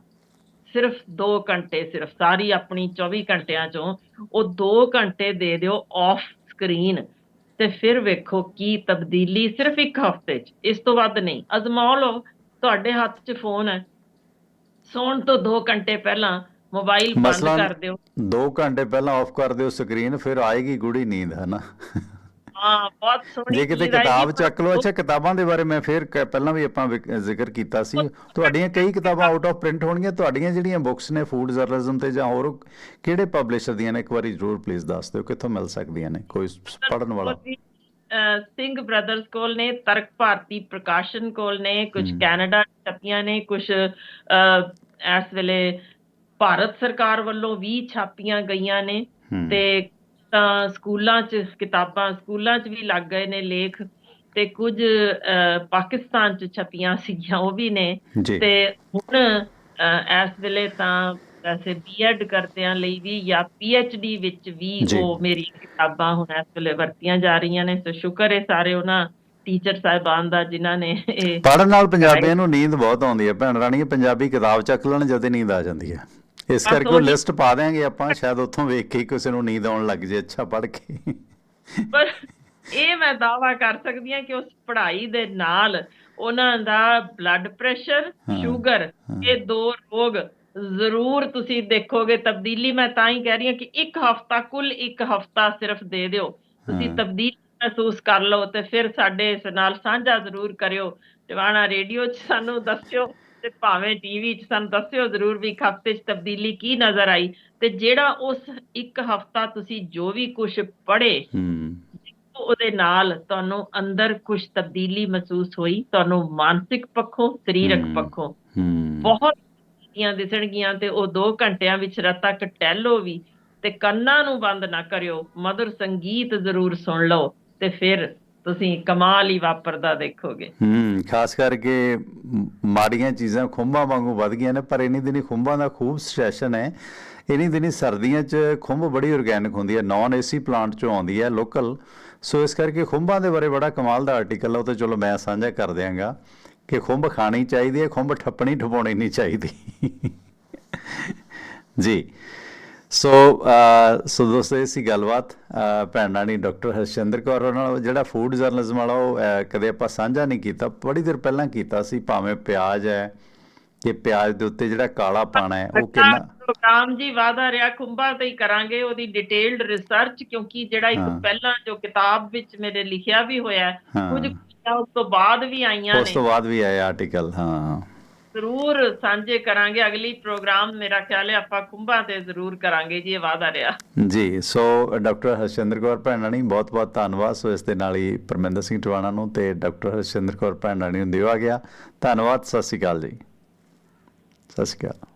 ਸਿਰਫ 2 ਘੰਟੇ ਸਿਰਫ ਸਾਰੀ ਆਪਣੀ 24 ਘੰਟਿਆਂ ਚੋਂ ਉਹ 2 ਘੰਟੇ ਦੇ ਦਿਓ ਆਫ ਸਕਰੀਨ ਤੇ ਫਿਰ ਵੇਖੋ ਕੀ ਤਬਦੀਲੀ ਸਿਰਫ ਇੱਕ ਹਫ਼ਤੇ 'ਚ ਇਸ ਤੋਂ ਵੱਧ ਨਹੀਂ। ਅਜ਼ਮਾ ਲਓ ਤੁਹਾਡੇ ਹੱਥ 'ਚ ਫੋਨ ਹੈ। ਸੌਣ ਤੋਂ 2 ਘੰਟੇ ਪਹਿਲਾਂ ਮੋਬਾਈਲ ਬੰਦ ਕਰ ਦਿਓ। 2 ਘੰਟੇ ਪਹਿਲਾਂ ਆਫ ਕਰ ਦਿਓ ਸਕਰੀਨ ਫਿਰ ਆਏਗੀ ਗੂੜੀ ਨੀਂਦ ਹੈ ਨਾ ਹਾਂ ਬਹੁਤ ਸੋਹਣੀ ਜੇ ਕਿਤੇ ਕਿਤਾਬ ਚੱਕ ਲਓ। ਅੱਛਾ ਕਿਤਾਬਾਂ ਦੇ ਬਾਰੇ ਮੈਂ ਫਿਰ ਪਹਿਲਾਂ ਵੀ ਆਪਾਂ ਜ਼ਿਕਰ ਕੀਤਾ ਸੀ। ਤੁਹਾਡੀਆਂ ਕਈ ਕਿਤਾਬਾਂ ਆਊਟ ਆਫ ਪ੍ਰਿੰਟ ਹੋਣਗੀਆਂ। ਤੁਹਾਡੀਆਂ ਜਿਹੜੀਆਂ ਬੁੱਕਸ ਨੇ ਫੂਡ ਜਰਨਲਿਜ਼ਮ ਤੇ ਜਾਂ ਹੋਰ ਕਿਹੜੇ ਪਬਲਿਸ਼ਰ ਦੀਆਂ ਨੇ? ਇੱਕ ਵਾਰੀ ਜ਼ਰੂਰ ਪਲੀਜ਼ ਦੱਸ ਦਿਓ ਕਿੱਥੋਂ ਮਿਲ ਸਕਦੀਆਂ ਨੇ? ਕੋਈ ਪੜਨ ਵਾਲਾ? ਸਿੰਘ ਬ੍ਰਦਰਸ ਕੋਲ ਨੇ ਤਰਕ ਭਾਰਤੀ ਪ੍ਰਕਾਸ਼ਨ ਕੋਲ ਨੇ ਕੁਝ। ਕੈਨੇਡਾ ਛਪੀਆਂ ਨੇ ਕੁਝ ਇਸ ਵੇਲੇ ਭਾਰਤ ਸਰਕਾਰ ਵੱਲੋਂ ਵੀ ਛਾਪੀਆਂ ਗਈਆਂ ਨੇ ਤੇ ਤਾਂ ਸਕੂਲਾਂ 'ਚ ਕਿਤਾਬਾਂ ਸਕੂਲਾਂ 'ਚ ਵੀ ਲੱਗ ਗਏ ਨੇ ਲੇਖ ਤੇ ਕੁਝ ਪਾਕਿਸਤਾਨ 'ਚ ਛਪੀਆਂ ਸੀਗੀਆਂ ਉਹ ਵੀ ਨੇ। ਤੇ ਹੁਣ ਇਸ ਵੇਲੇ ਤਾਂ ਵੈਸੇ ਬੀਐਡ ਕਰਦਿਆਂ ਲਈ ਵੀ ਜਾਂ ਪੀਐਚਡੀ ਵਿੱਚ ਵੀ। ਉਹ ਮੇਰੀ ਕਿਤਾਬਾਂ ਹੁਣ ਇਸ ਵੇਲੇ ਵਰਤੀਆਂ ਜਾ ਰਹੀਆਂ ਨੇ। ਸੋ ਸ਼ੁਕਰ ਹੈ ਸਾਰੇ ਉਹਨਾਂ ਟੀਚਰ ਸਾਹਿਬਾਨ ਦਾ ਜਿਨ੍ਹਾਂ ਨੇ ਇਹ ਪੜਨ ਨਾਲ ਪੰਜਾਬੀਆਂ ਨੂੰ ਨੀਂਦ ਬਹੁਤ ਆਉਂਦੀ ਹੈ ਭੈਣ ਰਾਣੀ ਪੰਜਾਬੀ ਕਿਤਾਬ ਚੱਕ ਲੈਣ ਜਦੇ ਨੀਂਦ ਆ ਜਾਂਦੀ ਹੈ। ਇਸ ਕਰਕੇ ਉਹ ਲਿਸਟ ਪਾ ਦਿਆਂਗੇ ਆਪਾਂ ਸ਼ਾਇਦ ਉੱਥੋਂ ਵੇਖ ਕੇ ਕਿਸੇ ਨੂੰ ਨੀਂਦ ਆਉਣ ਲੱਗ ਜੇ ਅੱਛਾ ਪੜ ਕੇ। ਪਰ ਇਹ ਮੈਂ ਦਾਵਾ ਕਰ ਸਕਦੀ ਹਾਂ ਕਿ ਉਸ ਪੜ੍ਹਾਈ ਦੇ ਨਾਲ ਉਹਨਾਂ ਦਾ ਬਲੱਡ ਪ੍ਰੈਸ਼ਰ ਸ਼ੂਗਰ। ਇਹ ਦੋ ਰੋਗ ਜ਼ਰੂਰ ਤੁਸੀਂ ਦੇਖੋਗੇ। ਤਬਦੀਲੀ ਮੈਂ ਤਾਂ ਹੀ ਕਹਿ ਰਹੀ ਹਾਂ ਕਿ ਇੱਕ ਹਫਤਾ ਕੁੱਲ ਇੱਕ ਹਫਤਾ ਸਿਰਫ ਦੇ ਦਿਓ। ਤੁਸੀਂ। ਤਬਦੀਲੀ ਮਹਿਸੂਸ ਕਰ ਲਓ ਤੇ ਫਿਰ ਸਾਡੇ ਇਸ ਨਾਲ ਸਾਂਝਾ ਜ਼ਰੂਰ ਕਰਿਓ। ਜਵਾਨਾ ਰੇਡੀਓ 'ਚ ਸਾਨੂੰ ਦੱਸਿਓ ਤੇ ਭਾਵੇਂ ਟੀਵੀ 'ਚ ਸਾਨੂੰ ਦੱਸਿਓ ਜ਼ਰੂਰ ਵੀ ਇੱਕ ਹਫ਼ਤੇ 'ਚ ਤਬਦੀਲੀ ਕੀ ਨਜ਼ਰ ਆਈ ਤੇ ਜਿਹੜਾ ਉਸ ਇੱਕ ਹਫਤਾ ਤੁਸੀਂ ਜੋ ਵੀ ਕੁਝ ਪੜ੍ਹੇ ਹੂੰ ਉਹਦੇ ਨਾਲ ਤੁਹਾਨੂੰ ਅੰਦਰ ਕੁਝ ਤਬਦੀਲੀ ਮਹਿਸੂਸ ਹੋਈ ਤੁਹਾਨੂੰ ਮਾਨਸਿਕ ਪੱਖੋਂ ਸਰੀਰਕ। ਪੱਖੋਂ ਹੂੰ ਬਹੁਤ ਚੀਜ਼ਾਂ ਦਿਸਣਗੀਆਂ ਤੇ ਉਹ 2 ਘੰਟਿਆਂ ਵਿੱਚ ਰਾਤ ਤੱਕ ਟਹਿਲੋ ਵੀ ਤੇ ਕੰਨਾਂ ਨੂੰ ਬੰਦ ਨਾ ਕਰਿਓ ਮధుਰ ਸੰਗੀਤ ਜ਼ਰੂਰ ਸੁਣ ਲਓ ਤੇ ਫਿਰ ਤੁਸੀਂ ਕਮਾਲ ਹੀ ਵਾਪਰਦਾ ਦੇਖੋਗੇ। ਹੂੰ, ਖਾਸ ਕਰਕੇ ਮਾੜੀਆਂ ਚੀਜ਼ਾਂ ਖੁੰਬਾਂ ਵਾਂਗੂ ਵੱਧ ਗਈਆਂ ਨੇ, ਪਰ ਇਨੀ ਦਿਨੀ ਖੁੰਬਾਂ ਦਾ ਖੂਬ ਸੈਸ਼ਨ ਹੈ। ਇਨੀ ਦਿਨੀ ਸਰਦੀਆਂ 'ਚ ਖੁੰਬ ਬੜੀ ਆਰਗੈਨਿਕ ਹੁੰਦੀ ਹੈ ਨਾਨ ਏਸੀ ਪਲਾਂਟ 'ਚੋਂ ਆਉਂਦੀ ਹੈ ਲੋਕਲ ਸੋ ਇਸ ਕਰਕੇ ਖੁੰਬਾਂ ਦੇ ਬਾਰੇ ਬੜਾ ਕਮਾਲ ਦਾ ਆਰਟੀਕਲ ਹੈ ਉਹ ਤੇ ਚਲੋ ਮੈਂ ਸਾਂਝਾ ਕਰ ਦਿਆਂਗਾ ਕਿ ਖੁੰਬ ਖਾਣੀ ਚਾਹੀਦੀ ਹੈ ਖੁੰਬ ਠੱਪਣੀ ਠਪਾਉਣੀ ਨਹੀਂ ਚਾਹੀਦੀ। ਜੀ। ਸੋ ਸੋ ਦੋਸਤੋ ਇਹ ਸੀ ਗੱਲਬਾਤ ਭੈਣ ਰਾਣੀ ਡਾਕਟਰ ਹਰਸ਼ਿੰਦਰ ਕੌਰ ਨਾਲ ਜਿਹੜਾ ਫੂਡ ਜਰਨਲਿਜ਼ਮ ਵਾਲਾ ਉਹ ਕਦੇ ਆਪਾਂ ਸਾਂਝਾ ਨਹੀਂ ਕੀਤਾ ਬੜੀ ਦੇਰ ਪਹਿਲਾਂ ਕੀਤਾ ਸੀ ਭਾਵੇਂ ਪਿਆਜ਼ ਹੈ ਕਿ ਪਿਆਜ਼ ਦੇ ਉੱਤੇ ਜਿਹੜਾ ਕਾਲਾ ਪਾਣਾ ਹੈ ਉਹ ਕਿੰਨਾ ਪ੍ਰੋਗਰਾਮ ਜੀ ਵਾਦਾ ਰਿਹਾ ਖੁੰਬਾਂ ਤੇ ਹੀ ਕਰਾਂਗੇ ਉਹਦੀ ਡਿਟੇਲਡ ਰਿਸਰਚ ਕਿਉਂਕਿ ਜਿਹੜਾ ਇੱਕ। ਪਹਿਲਾਂ ਜੋ ਕਿਤਾਬ ਵਿੱਚ ਮੇਰੇ ਲਿਖਿਆ ਵੀ ਹੋਇਆ। ਕੁਝ ਉਸ ਤੋਂ ਬਾਅਦ ਵੀ ਆਈਆਂ ਉਸ ਤੋਂ ਨੇ ਬਾਅਦ ਵੀ ਆਇਆ ਆਰਟੀਕਲ ਹਾਂ ਜ਼ਰੂਰ ਸਾਂਝੇ ਕਰਾਂਗੇ। ਅਗਲੀ ਪ੍ਰੋਗਰਾਮ ਮੇਰਾ ਖਿਆਲ ਹੈ ਆਪਾਂ ਕੁੰਭਾਂ ਤੇ ਜ਼ਰੂਰ ਕਰਾਂਗੇ ਜੀ, ਇਹ ਵਾਦਾ ਰਿਹਾ। ਜੀ, ਸੋ ਡਾਕਟਰ ਹਰਸ਼ਿੰਦਰ ਕੌਰ ਭੈਣ ਰਾਣੀ ਬਹੁਤ ਬਹੁਤ ਧੰਨਵਾਦ। ਸੋ ਇਸ ਦੇ ਨਾਲ ਹੀ ਪਰਮਿੰਦਰ ਸਿੰਘ ਟਵਾਣਾ ਨੂੰ ਤੇ ਡਾਕਟਰ ਹਰਸ਼ਿੰਦਰ ਕੌਰ ਭੈਣ ਰਾਣੀ ਨੂੰ ਦਿਵਾ ਗਿਆ। ਧੰਨਵਾਦ, ਸਤਿ ਸ਼੍ਰੀ ਅਕਾਲ ਜੀ। ਸਤਿ ਸ਼੍ਰੀ ਅਕਾਲ।